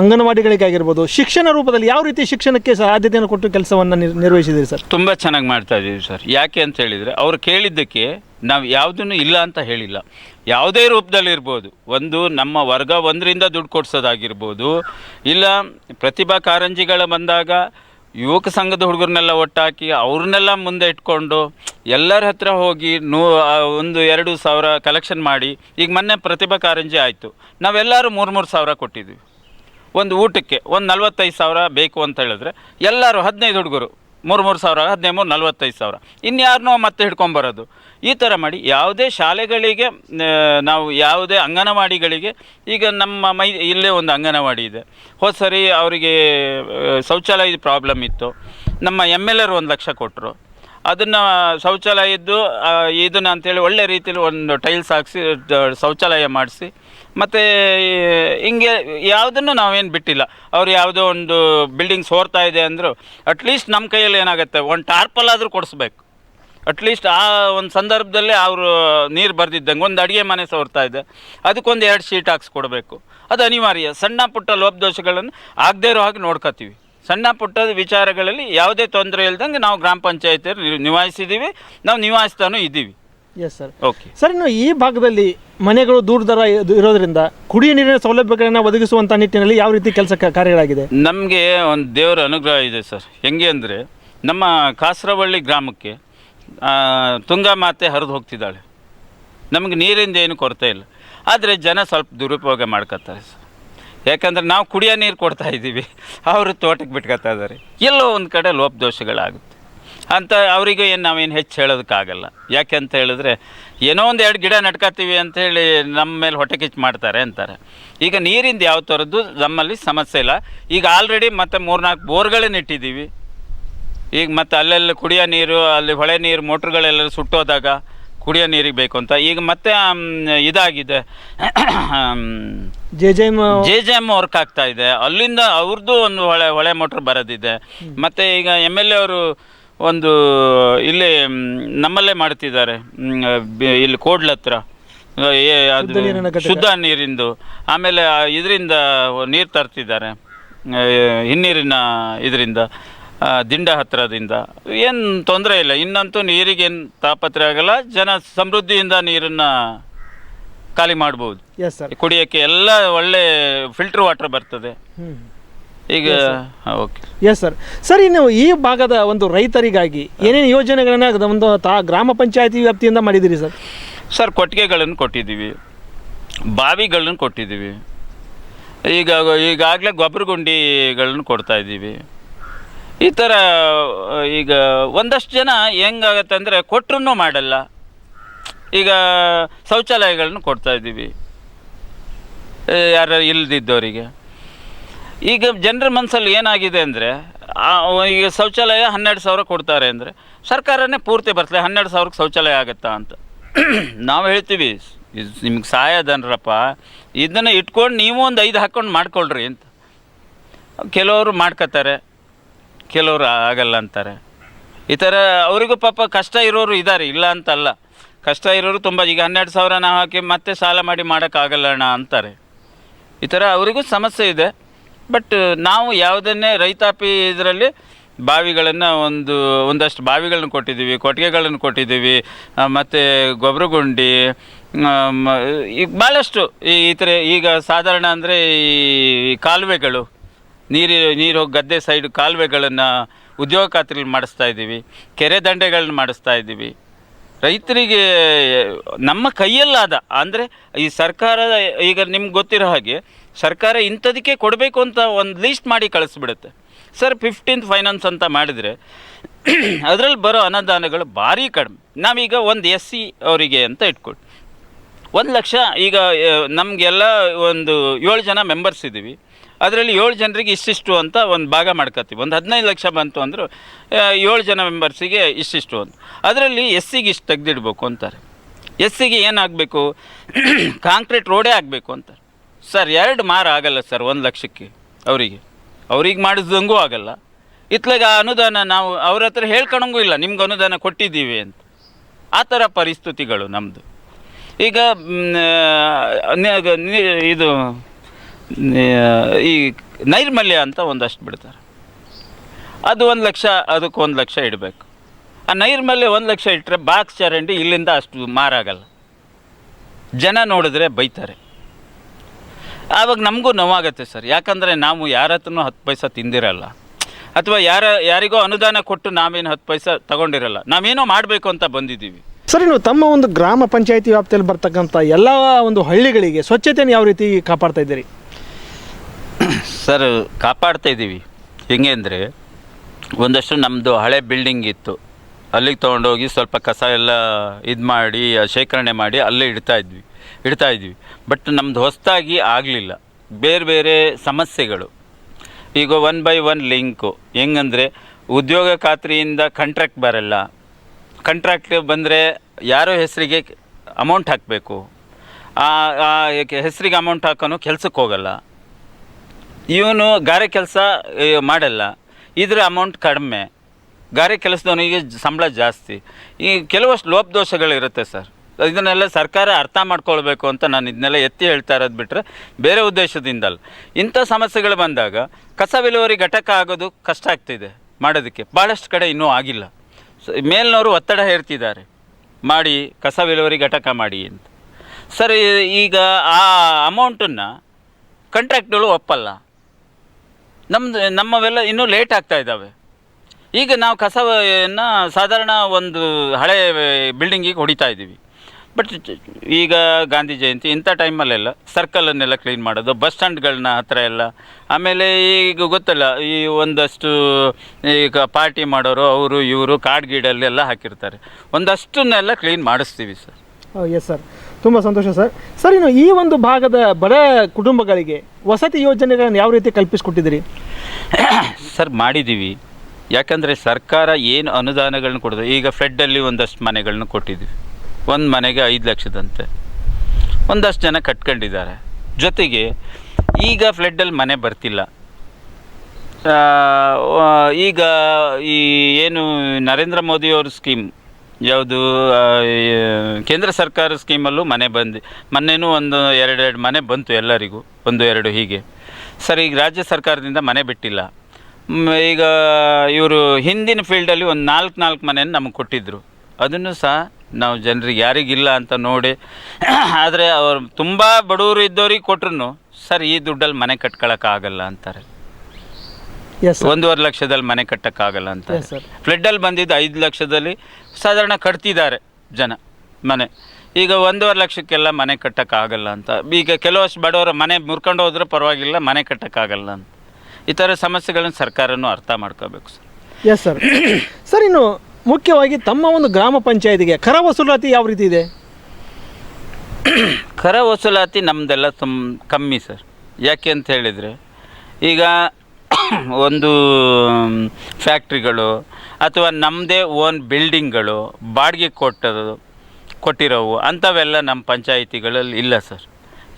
ಅಂಗನವಾಡಿಗಳಿಗೆ ಆಗಿರ್ಬೋದು ಶಿಕ್ಷಣ ರೂಪದಲ್ಲಿ ಯಾವ ರೀತಿ ಶಿಕ್ಷಣಕ್ಕೆ ಸಹ ಆದ್ಯತೆಯನ್ನು ಕೊಟ್ಟು ಕೆಲಸವನ್ನು ನಿರ್, ನಿರ್ವಹಿಸಿದ್ದೀರಿ ಸರ್? ತುಂಬ ಚೆನ್ನಾಗಿ ಮಾಡ್ತಾ ಇದ್ದೀವಿ ಸರ್. ಯಾಕೆ ಅಂತ ಹೇಳಿದರೆ, ಅವ್ರು ಕೇಳಿದ್ದಕ್ಕೆ ನಾವು ಯಾವುದನ್ನು ಇಲ್ಲ ಅಂತ ಹೇಳಿಲ್ಲ. ಯಾವುದೇ ರೂಪದಲ್ಲಿ ಇರ್ಬೋದು ಒಂದು ನಮ್ಮ ವರ್ಗ ಒಂದರಿಂದ ದುಡ್ಡು ಕೊಡ್ಸೋದಾಗಿರ್ಬೋದು, ಇಲ್ಲ ಪ್ರತಿಭಾ ಕಾರಂಜಿಗಳ ಬಂದಾಗ ಯುವಕ ಸಂಘದ ಹುಡುಗರನ್ನೆಲ್ಲ ಒಟ್ಟಾಕಿ ಅವ್ರನ್ನೆಲ್ಲ ಮುಂದೆ ಇಟ್ಕೊಂಡು ಎಲ್ಲರ ಹತ್ರ ಹೋಗಿ ನೂ ಒಂದು ಎರಡು ಸಾವಿರ ಕಲೆಕ್ಷನ್ ಮಾಡಿ, ಈಗ ಮೊನ್ನೆ ಪ್ರತಿಭಾ ಕಾರಂಜಿ ಆಯಿತು. ನಾವೆಲ್ಲರೂ ಮೂರು ಮೂರು ಸಾವಿರ ಕೊಟ್ಟಿದ್ವಿ. ಒಂದು ಊಟಕ್ಕೆ ಒಂದು ನಲ್ವತ್ತೈದು ಸಾವಿರ ಬೇಕು ಅಂತ ಹೇಳಿದ್ರೆ ಎಲ್ಲರೂ ಹದಿನೈದು ಹುಡುಗರು, ಮೂರು ಮೂರು ಸಾವಿರ, ಹದಿನೈದು, ಮೂರು, ನಲ್ವತ್ತೈದು ಸಾವಿರ. ಇನ್ಯಾರನ್ನೋ ಮತ್ತೆ ಹಿಡ್ಕೊಂಬರೋದು. ಈ ಥರ ಮಾಡಿ ಯಾವುದೇ ಶಾಲೆಗಳಿಗೆ ನಾವು ಯಾವುದೇ ಅಂಗನವಾಡಿಗಳಿಗೆ, ಈಗ ನಮ್ಮ ಮೈ, ಇಲ್ಲೇ ಒಂದು ಅಂಗನವಾಡಿ ಇದೆ. ಹೋದ ಸರಿ ಅವರಿಗೆ ಶೌಚಾಲಯದ ಪ್ರಾಬ್ಲಮ್ ಇತ್ತು. ನಮ್ಮ ಎಂ ಎಲ್ ಎರು ಒಂದು ಲಕ್ಷ ಕೊಟ್ಟರು ಅದನ್ನು ಶೌಚಾಲಯದ್ದು ಇದನ್ನು ಅಂತೇಳಿ ಒಳ್ಳೆ ರೀತಿಯಲ್ಲಿ ಒಂದು ಟೈಲ್ಸ್ ಹಾಕಿಸಿ ಶೌಚಾಲಯ ಮಾಡಿಸಿ ಮತ್ತು ಹಿಂಗೆ ಯಾವುದನ್ನು ನಾವೇನು ಬಿಟ್ಟಿಲ್ಲ. ಅವ್ರು ಯಾವುದೋ ಒಂದು ಬಿಲ್ಡಿಂಗ್ ಸೋರ್ತಾ ಇದೆ ಅಂದರು ಅಟ್ಲೀಸ್ಟ್ ನಮ್ಮ ಕೈಯಲ್ಲಿ ಏನಾಗುತ್ತೆ, ಒಂದು ಟಾರ್ಪಲ್ ಆದರೂ ಕೊಡಿಸ್ಬೇಕು. ಅಟ್ಲೀಸ್ಟ್ ಆ ಒಂದು ಸಂದರ್ಭದಲ್ಲಿ ಅವರು ನೀರು ಬರ್ದಿದ್ದಂಗೆ, ಒಂದು ಅಡುಗೆ ಮನೆ ಸೋರ್ತಾ ಇದೆ. ಅದಕ್ಕೊಂದು ಎರಡು ಶೀಟ್ ಹಾಕ್ಸ್ಕೊಡ್ಬೇಕು ಅದು ಅನಿವಾರ್ಯ. ಸಣ್ಣ ಪುಟ್ಟ ಲೋಪದೋಷಗಳನ್ನು ಆಗದೇ ಇರೋ ಹಾಗೆ ನೋಡ್ಕೋತೀವಿ ಸಣ್ಣ ಪುಟ್ಟದ ವಿಚಾರಗಳಲ್ಲಿ ಯಾವುದೇ ತೊಂದರೆ ಇಲ್ದಂಗೆ ನಾವು ಗ್ರಾಮ ಪಂಚಾಯತಿಯಲ್ಲಿ ನಿವಾಯಿಸಿದ್ದೀವಿ ನಾವು ನಿವಾಯಿಸ್ತಾನೂ ಇದ್ದೀವಿ. ಎಸ್ ಸರ್ ಓಕೆ ಸರ್ ಇನ್ನು ಈ ಭಾಗದಲ್ಲಿ ಮನೆಗಳು ದೂರ ದರ ಇದ್- ಇರೋದ್ರಿಂದ ಕುಡಿಯ ನೀರಿನ ಸೌಲಭ್ಯಗಳನ್ನು ಒದಗಿಸುವಂಥ ನಿಟ್ಟಿನಲ್ಲಿ ಯಾವ ರೀತಿ ಕೆಲಸ ಕ- ಕಾರ್ಯಗಳಾಗಿದೆ? ನಮಗೆ ಒಂದು ದೇವರ ಅನುಗ್ರಹ ಇದೆ ಸರ್ ಹೆಂಗೆ ಅಂದರೆ ನಮ್ಮ ಕಾಸರವಳ್ಳಿ ಗ್ರಾಮಕ್ಕೆ ಆ, ತುಂಗಾ ಮಾತೆ ಹರಿದು ಹೋಗ್ತಿದ್ದಾಳೆ. ನಮಗೆ ನೀರಿಂದ ಏನು ಕೊರತೆ ಇಲ್ಲ. ಆದರೆ ಜನ ಸ್ವಲ್ಪ ದುರುಪಯೋಗ ಮಾಡ್ಕೊತಾರೆ ಸರ್ ಯಾಕಂದ್ರೆ ನಾವು ಕುಡಿಯೋ ನೀರು ಕೊಡ್ತಾ ಇದ್ದೀವಿ. ಅವರು ತೋಟಕ್ಕೆ ಬಿಟ್ಕೊತಾ ಇದ್ದಾರೆ. ಎಲ್ಲೋ ಒಂದು ಕಡೆ ಲೋಪದೋಷಗಳಾಗುತ್ತೆ. ಅಂತ ಅವರಿಗೆ ಏನು ನಾವೇನು ಹೆಚ್ಚು ಹೇಳೋದಕ್ಕಾಗಲ್ಲ. ಯಾಕೆ ಅಂತ ಹೇಳಿದ್ರೆ ಏನೋ ಒಂದು ಎರಡು ಗಿಡ ನಡ್ಕೋತೀವಿ ಅಂಥೇಳಿ ನಮ್ಮ ಮೇಲೆ ಹೊಟ್ಟೆ ಕಿಚ್ಚು ಮಾಡ್ತಾರೆ ಅಂತಾರೆ. ಈಗ ನೀರಿಂದ ಯಾವ ಥರದ್ದು ನಮ್ಮಲ್ಲಿ ಸಮಸ್ಯೆ ಇಲ್ಲ. ಈಗ ಆಲ್ರೆಡಿ ಮತ್ತೆ ಮೂರ್ನಾಲ್ಕು ಬೋರ್ಗಳನ್ನ ಇಟ್ಟಿದ್ದೀವಿ. ಈಗ ಮತ್ತೆ ಅಲ್ಲೆಲ್ಲ ಕುಡಿಯೋ ನೀರು ಅಲ್ಲಿ ಹೊಳೆ ನೀರು ಮೋಟ್ರುಗಳೆಲ್ಲ ಸುಟ್ಟೋದಾಗ ಕುಡಿಯೋ ನೀರಿಗೆ ಬೇಕು ಅಂತ. ಈಗ ಮತ್ತೆ ಇದಾಗಿದೆ. J J M J J M work ಆಗ್ತಾ ಇದೆ. ಅಲ್ಲಿಂದ ಅವ್ರದ್ದು ಒಂದು ಹೊಳೆ ಹೊಳೆ ಮೋಟ್ರ್ ಬರೋದಿದೆ. ಮತ್ತು ಈಗ ಎಂ ಎಲ್ ಎ ಅವರು ಒಂದು ಇಲ್ಲಿ ನಮ್ಮಲ್ಲೇ ಮಾಡ್ತಿದ್ದಾರೆ ಇಲ್ಲಿ ಕೋಡ್ಲ ಹತ್ರ. ಏ- ಅದು ಶುದ್ಧ ನೀರಿಂದು. ಆಮೇಲೆ ಇದರಿಂದ ನೀರು ತರ್ತಿದ್ದಾರೆ. ಹಿನ್ನೀರಿನ ಇದರಿಂದ ದಿಂಡ ಹತ್ತಿರದಿಂದ ಏನು ತೊಂದರೆ ಇಲ್ಲ. ಇನ್ನಂತೂ ನೀರಿಗೇನು ತಾಪತ್ರೆ ಆಗಲ್ಲ. ಜನ ಸಮೃದ್ಧಿಯಿಂದ ನೀರನ್ನು ಖಾಲಿ ಮಾಡ್ಬೋದು. ಕುಡಿಯೋಕ್ಕೆ ಎಲ್ಲ ಒಳ್ಳೆ ಫಿಲ್ಟರ್ ವಾಟರ್ ಬರ್ತದೆ. ಈಗ ಓಕೆ ಎಸ್ ಸರ್ ಸರ್ ಇನ್ನು ಈ ಭಾಗದ ಒಂದು ರೈತರಿಗಾಗಿ ಏನೇನು ಯೋಜನೆಗಳನ್ನ ಒಂದು ತಾ ಗ್ರಾಮ ಪಂಚಾಯತಿ ವ್ಯಾಪ್ತಿಯಿಂದ ಮಾಡಿದ್ದೀರಿ ಸರ್ ಸರ್ ಕೊಟ್ಟಿಗೆಗಳನ್ನು ಕೊಟ್ಟಿದ್ದೀವಿ. ಬಾವಿಗಳನ್ನು ಕೊಟ್ಟಿದ್ದೀವಿ. ಈಗ ಈಗಾಗಲೇ ಗೊಬ್ಬರ ಗುಂಡಿಗಳನ್ನು ಕೊಡ್ತಾ ಇದ್ದೀವಿ. ಈ ಥರ ಈಗ ಒಂದಷ್ಟು ಜನ ಹೆಂಗಾಗತ್ತೆ ಅಂದರೆ ಕೊಟ್ಟರು ಮಾಡಲ್ಲ. ಈಗ ಶೌಚಾಲಯಗಳನ್ನು ಕೊಡ್ತಾ ಇದ್ದೀವಿ. ಯಾರು ಇಲ್ದಿದ್ದವರಿಗೆ. ಈಗ ಜನರ ಮನಸ್ಸಲ್ಲಿ ಏನಾಗಿದೆ ಅಂದರೆ ಈಗ ಶೌಚಾಲಯ ಹನ್ನೆರಡು ಸಾವಿರ ಕೊಡ್ತಾರೆ ಅಂದರೆ, ಸರ್ಕಾರನೇ ಪೂರ್ತಿ ಬರ್ತದೆ ಹನ್ನೆರಡು ಸಾವಿರಕ್ಕೆ ಶೌಚಾಲಯ ಆಗುತ್ತಾ ಅಂತ. ನಾವು ಹೇಳ್ತೀವಿ, ಇದು ನಿಮ್ಗೆ ಸಹಾಯ ಅದನ್ರಪ್ಪ, ಇದನ್ನು ಇಟ್ಕೊಂಡು ನೀವು ಒಂದು ಐದು ಹಾಕ್ಕೊಂಡು ಮಾಡ್ಕೊಳ್ರಿ ಅಂತ. ಕೆಲವರು ಮಾಡ್ಕೋತಾರೆ ಕೆಲವರು ಆಗಲ್ಲ ಅಂತಾರೆ. ಈ ಥರ ಅವರಿಗೂ ಪಾಪ ಕಷ್ಟ ಇರೋರು ಇದ್ದಾರೆ ಇಲ್ಲ ಅಂತಲ್ಲ. ಕಷ್ಟ ಇರೋರು ತುಂಬ, ಈಗ ಹನ್ನೆರಡು ಸಾವಿರ ನಾವು ಹಾಕಿ ಮತ್ತೆ ಸಾಲ ಮಾಡಿ ಮಾಡೋಕ್ಕಾಗಲ್ಲಣ್ಣ ಅಂತಾರೆ. ಈ ಥರ ಅವರಿಗೂ ಸಮಸ್ಯೆ ಇದೆ. ಬಟ್ ನಾವು ಯಾವುದನ್ನೇ ರೈತಾಪಿ ಇದರಲ್ಲಿ ಬಾವಿಗಳನ್ನು ಒಂದು, ಒಂದಷ್ಟು ಬಾವಿಗಳನ್ನು ಕೊಟ್ಟಿದ್ದೀವಿ, ಕೊಟ್ಟಿಗೆಗಳನ್ನು ಕೊಟ್ಟಿದ್ದೀವಿ ಮತ್ತು ಗೊಬ್ಬರಗುಂಡಿ ಈಗ ಭಾಳಷ್ಟು ಈ ಥರ ಈಗ ಸಾಧಾರಣ ಅಂದರೆ ಈ ಕಾಲುವೆಗಳು, ನೀರು ನೀರು ಗದ್ದೆ ಸೈಡ್ ಕಾಲುವೆಗಳನ್ನು ಉದ್ಯೋಗ ಖಾತ್ರಿಲಿ ಮಾಡಿಸ್ತಾ ಇದ್ದೀವಿ, ಕೆರೆ ದಂಡೆಗಳನ್ನ ಮಾಡಿಸ್ತಾ ಇದ್ದೀವಿ. ರೈತರಿಗೆ ನಮ್ಮ ಕೈಯಲ್ಲಾದ ಅಂದರೆ ಈ ಸರ್ಕಾರ, ಈಗ ನಿಮ್ಗೆ ಗೊತ್ತಿರೋ ಹಾಗೆ ಸರ್ಕಾರ ಇಂಥದಕ್ಕೆ ಕೊಡಬೇಕು ಅಂತ ಒಂದು ಲೀಸ್ಟ್ ಮಾಡಿ ಕಳಿಸ್ಬಿಡುತ್ತೆ. ಸರ್ ಫಿಫ್ಟೀನ್ತ್ ಫೈನಾನ್ಸ್ ಅಂತ ಮಾಡಿದರೆ ಅದರಲ್ಲಿ ಬರೋ ಅನುದಾನಗಳು ಭಾರಿ ಕಡಿಮೆ. ನಾವೀಗ ಒಂದು ಎಸ್ ಸಿ ಅವರಿಗೆ ಅಂತ ಇಟ್ಕೊಳ್ಳಿ ಒಂದು ಲಕ್ಷ, ಈಗ ನಮಗೆಲ್ಲ ಒಂದು ಏಳು ಜನ ಮೆಂಬರ್ಸ್ ಇದ್ದೀವಿ ಅದರಲ್ಲಿ ಏಳು ಜನರಿಗೆ ಇಷ್ಟಿಷ್ಟು ಅಂತ ಒಂದು ಭಾಗ ಮಾಡ್ಕೊತೀವಿ ಒಂದು ಹದಿನೈದು ಲಕ್ಷ ಬಂತು ಅಂದರು ಏಳು ಜನ ಮೆಂಬರ್ಸಿಗೆ ಇಷ್ಟಿಷ್ಟು ಅಂತ. ಅದರಲ್ಲಿ ಎಸ್ ಸಿಗೆ ಇಷ್ಟು ತೆಗೆದಿಡ್ಬೇಕು ಅಂತಾರೆ. ಎಸ್ ಸಿಗೆ ಏನಾಗಬೇಕು ಕಾಂಕ್ರೀಟ್ ರೋಡೇ ಆಗಬೇಕು ಅಂತಾರೆ ಸರ್, ಎರಡು ಮಾರ ಆಗಲ್ಲ ಸರ್, ಒಂದು ಲಕ್ಷಕ್ಕೆ ಅವರಿಗೆ. ಅವ್ರಿಗೆ ಮಾಡಿಸ್ದಂಗೂ ಆಗಲ್ಲ. ಇತ್ಲಾಗ ಆ ಅನುದಾನ ನಾವು ಅವ್ರ ಹತ್ರ ಹೇಳ್ಕೊಳಂಗೂ ಇಲ್ಲ, ನಿಮ್ಗೆ ಅನುದಾನ ಕೊಟ್ಟಿದ್ದೀವಿ ಅಂತ. ಆ ಥರ ಪರಿಸ್ಥಿತಿಗಳು ನಮ್ಮದು ಈಗ ಇದು ಈ ನೈರ್ಮಲ್ಯ ಅಂತ ಒಂದಷ್ಟು ಬಿಡ್ತಾರೆ. ಅದು ಒಂದು ಲಕ್ಷ, ಅದಕ್ಕೆ ಒಂದು ಲಕ್ಷ ಇಡಬೇಕು. ಆ ನೈರ್ಮಲ್ಯ ಒಂದು ಲಕ್ಷ ಇಟ್ಟರೆ ಬಾಕ್ಸ್ ಚರಂಡಿ ಇಲ್ಲಿಂದ ಅಷ್ಟು ಮಾರಾಗಲ್ಲ. ಜನ ನೋಡಿದ್ರೆ ಬೈತಾರೆ. ಆವಾಗ ನಮಗೂ ನೋವಾಗುತ್ತೆ ಸರ್. ಯಾಕಂದರೆ ನಾವು ಯಾರ ಹತ್ರನೂ ಹತ್ತು ಪೈಸ ತಿಂದಿರಲ್ಲ. ಅಥವಾ ಯಾರ ಯಾರಿಗೋ ಅನುದಾನ ಕೊಟ್ಟು ನಾವೇನು ಹತ್ತು ಪೈಸ ತಗೊಂಡಿರಲ್ಲ. ನಾವೇನೋ ಮಾಡಬೇಕು ಅಂತ ಬಂದಿದ್ದೀವಿ. ಸರ್ ನೀವು ತಮ್ಮ ಒಂದು ಗ್ರಾಮ ಪಂಚಾಯತಿ ವ್ಯಾಪ್ತಿಯಲ್ಲಿ ಬರ್ತಕ್ಕಂಥ ಎಲ್ಲ ಒಂದು ಹಳ್ಳಿಗಳಿಗೆ ಸ್ವಚ್ಛತೆಯನ್ನು ಯಾವ ರೀತಿ ಕಾಪಾಡ್ತಾ ಇದ್ದೀರಿ? ಸರ್ ಕಾಪಾಡ್ತಾ ಇದ್ದೀವಿ. ಹೆಂಗೆ ಅಂದರೆ ಒಂದಷ್ಟು ನಮ್ಮದು ಹಳೆ ಬಿಲ್ಡಿಂಗ್ ಇತ್ತು. ಅಲ್ಲಿಗೆ ತೊಗೊಂಡೋಗಿ ಸ್ವಲ್ಪ ಕಸ ಎಲ್ಲ ಇದು ಮಾಡಿ ಶೇಖರಣೆ ಮಾಡಿ ಅಲ್ಲೇ ಇಡ್ತಾ ಇದ್ವಿ. ಇಡ್ತಾ ಇದ್ವಿ. ಬಟ್ ನಮ್ಮದು ಹೊಸದಾಗಿ ಆಗಲಿಲ್ಲ. ಬೇರೆ ಬೇರೆ ಸಮಸ್ಯೆಗಳು. ಈಗ ಒನ್ ಬೈ ಒನ್ ಲಿಂಕು ಹೆಂಗಂದರೆ ಉದ್ಯೋಗ ಖಾತ್ರಿಯಿಂದ ಕಂಟ್ರಾಕ್ಟ್ ಬರಲ್ಲ. ಕಂಟ್ರಾಕ್ಟ್ ಬಂದರೆ ಯಾರೋ ಹೆಸರಿಗೆ ಅಮೌಂಟ್ ಹಾಕಬೇಕು. ಆ ಹೆಸರಿಗೆ ಅಮೌಂಟ್ ಹಾಕೋನು ಕೆಲಸಕ್ಕೆ ಹೋಗಲ್ಲ. ಇವನು ಗಾರೆ ಕೆಲಸ ಮಾಡಲ್ಲ. ಇದ್ರ ಅಮೌಂಟ್ ಕಡಿಮೆ. ಗಾರೆ ಕೆಲಸದವನಿಗೆ ಸಂಬಳ ಜಾಸ್ತಿ. ಈ ಕೆಲವಷ್ಟು ಲೋಪದೋಷಗಳಿರುತ್ತೆ ಸರ್. ಇದನ್ನೆಲ್ಲ ಸರ್ಕಾರ ಅರ್ಥ ಮಾಡ್ಕೊಳ್ಬೇಕು ಅಂತ ನಾನು ಇದನ್ನೆಲ್ಲ ಎತ್ತಿ ಹೇಳ್ತಾ ಇರೋದು ಬಿಟ್ಟರೆ ಬೇರೆ ಉದ್ದೇಶದಿಂದಲ್ಲ. ಇಂಥ ಸಮಸ್ಯೆಗಳು ಬಂದಾಗ ಕಸ ವಿಲುವರಿ ಘಟಕ ಆಗೋದು ಕಷ್ಟ ಆಗ್ತಿದೆ ಮಾಡೋದಕ್ಕೆ. ಭಾಳಷ್ಟು ಕಡೆ ಇನ್ನೂ ಆಗಿಲ್ಲ. ಸೊ ಮೇಲ್ನವರು ಒತ್ತಡ ಹೇರ್ತಿದ್ದಾರೆ. ಮಾಡಿ ಕಸ ವಿಲುವರಿ ಘಟಕ ಮಾಡಿ ಅಂತ. ಸರ್, ಈಗ ಆ ಅಮೌಂಟನ್ನು ಕಾಂಟ್ರಾಕ್ಟ್ಗಳು ಒಪ್ಪಲ್ಲ. ನಮ್ಮದು ನಮ್ಮವೆಲ್ಲ ಇನ್ನೂ ಲೇಟ್ ಆಗ್ತಾ ಇದ್ದಾವೆ. ಈಗ ನಾವು ಕಸವನ್ನು ಸಾಧಾರಣ ಒಂದು ಹಳೆ ಬಿಲ್ಡಿಂಗಿಗೆ ಹೊಡಿತಾ ಇದ್ದೀವಿ. ಬಟ್ ಈಗ ಗಾಂಧಿ ಜಯಂತಿ ಇಂಥ ಟೈಮಲ್ಲೆಲ್ಲ ಸರ್ಕಲನ್ನೆಲ್ಲ ಕ್ಲೀನ್ ಮಾಡೋದು ಬಸ್ ಸ್ಟ್ಯಾಂಡ್ಗಳನ್ನ ಹತ್ರ ಎಲ್ಲ. ಆಮೇಲೆ ಈಗ ಗೊತ್ತಲ್ಲ ಈ ಒಂದಷ್ಟು ಈಗ ಪಾರ್ಟಿ ಮಾಡೋರು ಅವರು ಇವರು ಕಾಡು ಗೀಡಲ್ಲೆಲ್ಲ ಹಾಕಿರ್ತಾರೆ. ಒಂದಷ್ಟನ್ನೆಲ್ಲ ಕ್ಲೀನ್ ಮಾಡಿಸ್ತೀವಿ ಸರ್ ಎಸ್ ಸರ್ ತುಂಬ ಸಂತೋಷ ಸರ್ ಸರ್ ಇನ್ನು ಈ ಒಂದು ಭಾಗದ ಬಡ ಕುಟುಂಬಗಳಿಗೆ ವಸತಿ ಯೋಜನೆಗಳನ್ನು ಯಾವ ರೀತಿ ಕಲ್ಪಿಸಿಕೊಟ್ಟಿದ್ದೀರಿ? ಸರ್ ಮಾಡಿದ್ದೀವಿ. ಯಾಕಂದರೆ ಸರ್ಕಾರ ಏನು ಅನುದಾನಗಳನ್ನ ಕೊಡೋದು ಈಗ ಫ್ಲೆಡ್ಡಲ್ಲಿ ಒಂದಷ್ಟು ಮನೆಗಳನ್ನ ಕೊಟ್ಟಿದ್ವಿ ಒಂದು ಮನೆಗೆ ಐದು ಲಕ್ಷದಂತೆ. ಒಂದಷ್ಟು ಜನ ಕಟ್ಕೊಂಡಿದ್ದಾರೆ. ಜೊತೆಗೆ ಈಗ ಫ್ಲಡ್ಡಲ್ಲಿ ಮನೆ ಬರ್ತಿಲ್ಲ. ಈಗ ಈ ಏನು ನರೇಂದ್ರ ಮೋದಿಯವ್ರ ಸ್ಕೀಮ್ ಯಾವುದು ಕೇಂದ್ರ ಸರ್ಕಾರ ಸ್ಕೀಮಲ್ಲೂ ಮನೆ ಬಂದು, ಮೊನ್ನೆನೂ ಒಂದು ಎರಡೆರಡು ಮನೆ ಬಂತು ಎಲ್ಲರಿಗೂ, ಒಂದು, ಎರಡು ಹೀಗೆ. ಸರಿ, ಈಗ ರಾಜ್ಯ ಸರ್ಕಾರದಿಂದ ಮನೆ ಬಿಟ್ಟಿಲ್ಲ. ಈಗ ಇವರು ಹಿಂದಿನ ಫೀಲ್ಡಲ್ಲಿ ಒಂದು ನಾಲ್ಕು ನಾಲ್ಕು ಮನೆಯನ್ನು ನಮಗೆ ಕೊಟ್ಟಿದ್ದರು ಅದನ್ನು ಸಹ ನಾವು ಜನರಿಗೆ ಯಾರಿಗಿಲ್ಲ ಅಂತ ನೋಡಿ ಆದರೆ ಅವರು ತುಂಬ ಬಡವರು ಇದ್ದವ್ರಿಗೆ ಕೊಟ್ರು ಸರ್ ಈ ದುಡ್ಡಲ್ಲಿ ಮನೆ ಕಟ್ಕೊಳಕ್ಕಾಗಲ್ಲ ಅಂತಾರೆ. ಎಸ್ ಒಂದೂವರೆ ಲಕ್ಷದಲ್ಲಿ ಮನೆ ಕಟ್ಟಕ್ಕಾಗಲ್ಲ ಅಂತ. ಫ್ಲಡ್ಡಲ್ಲಿ ಬಂದಿದ್ದು ಐದು ಲಕ್ಷದಲ್ಲಿ ಸಾಧಾರಣ ಕಟ್ತಿದ್ದಾರೆ ಜನ ಮನೆ. ಈಗ ಒಂದೂವರೆ ಲಕ್ಷಕ್ಕೆಲ್ಲ ಮನೆ ಕಟ್ಟೋಕ್ಕಾಗಲ್ಲ ಅಂತ. ಈಗ ಕೆಲವಷ್ಟು ಬಡವರು ಮನೆ ಮುರ್ಕೊಂಡು ಹೋದ್ರೆ ಪರವಾಗಿಲ್ಲ ಮನೆ ಕಟ್ಟಕ್ಕಾಗಲ್ಲ ಅಂತ. ಈ ಥರ ಸಮಸ್ಯೆಗಳನ್ನು ಸರ್ಕಾರನೂ ಅರ್ಥ ಮಾಡ್ಕೋಬೇಕು ಸರ್. ಎಸ್ ಸರ್ ಸರ್ ಇನ್ನು ಮುಖ್ಯವಾಗಿ ತಮ್ಮ ಒಂದು ಗ್ರಾಮ ಪಂಚಾಯತಿಗೆ ಕರ ವಸೂಲಾತಿ ಯಾವ ರೀತಿ ಇದೆ? ಕರ ವಸೂಲಾತಿ ನಮ್ಮದೆಲ್ಲ ತುಂಬ ಕಮ್ಮಿ ಸರ್. ಯಾಕೆ ಅಂತ ಹೇಳಿದರೆ, ಈಗ ಒಂದು ಫ್ಯಾಕ್ಟ್ರಿಗಳು ಅಥವಾ ನಮ್ಮದೇ ಓನ್ ಬಿಲ್ಡಿಂಗ್ಗಳು ಬಾಡಿಗೆ ಕೊಟ್ಟದು, ಕೊಟ್ಟಿರೋವು ಅಂಥವೆಲ್ಲ ನಮ್ಮ ಪಂಚಾಯಿತಿಗಳಲ್ಲಿ ಇಲ್ಲ ಸರ್.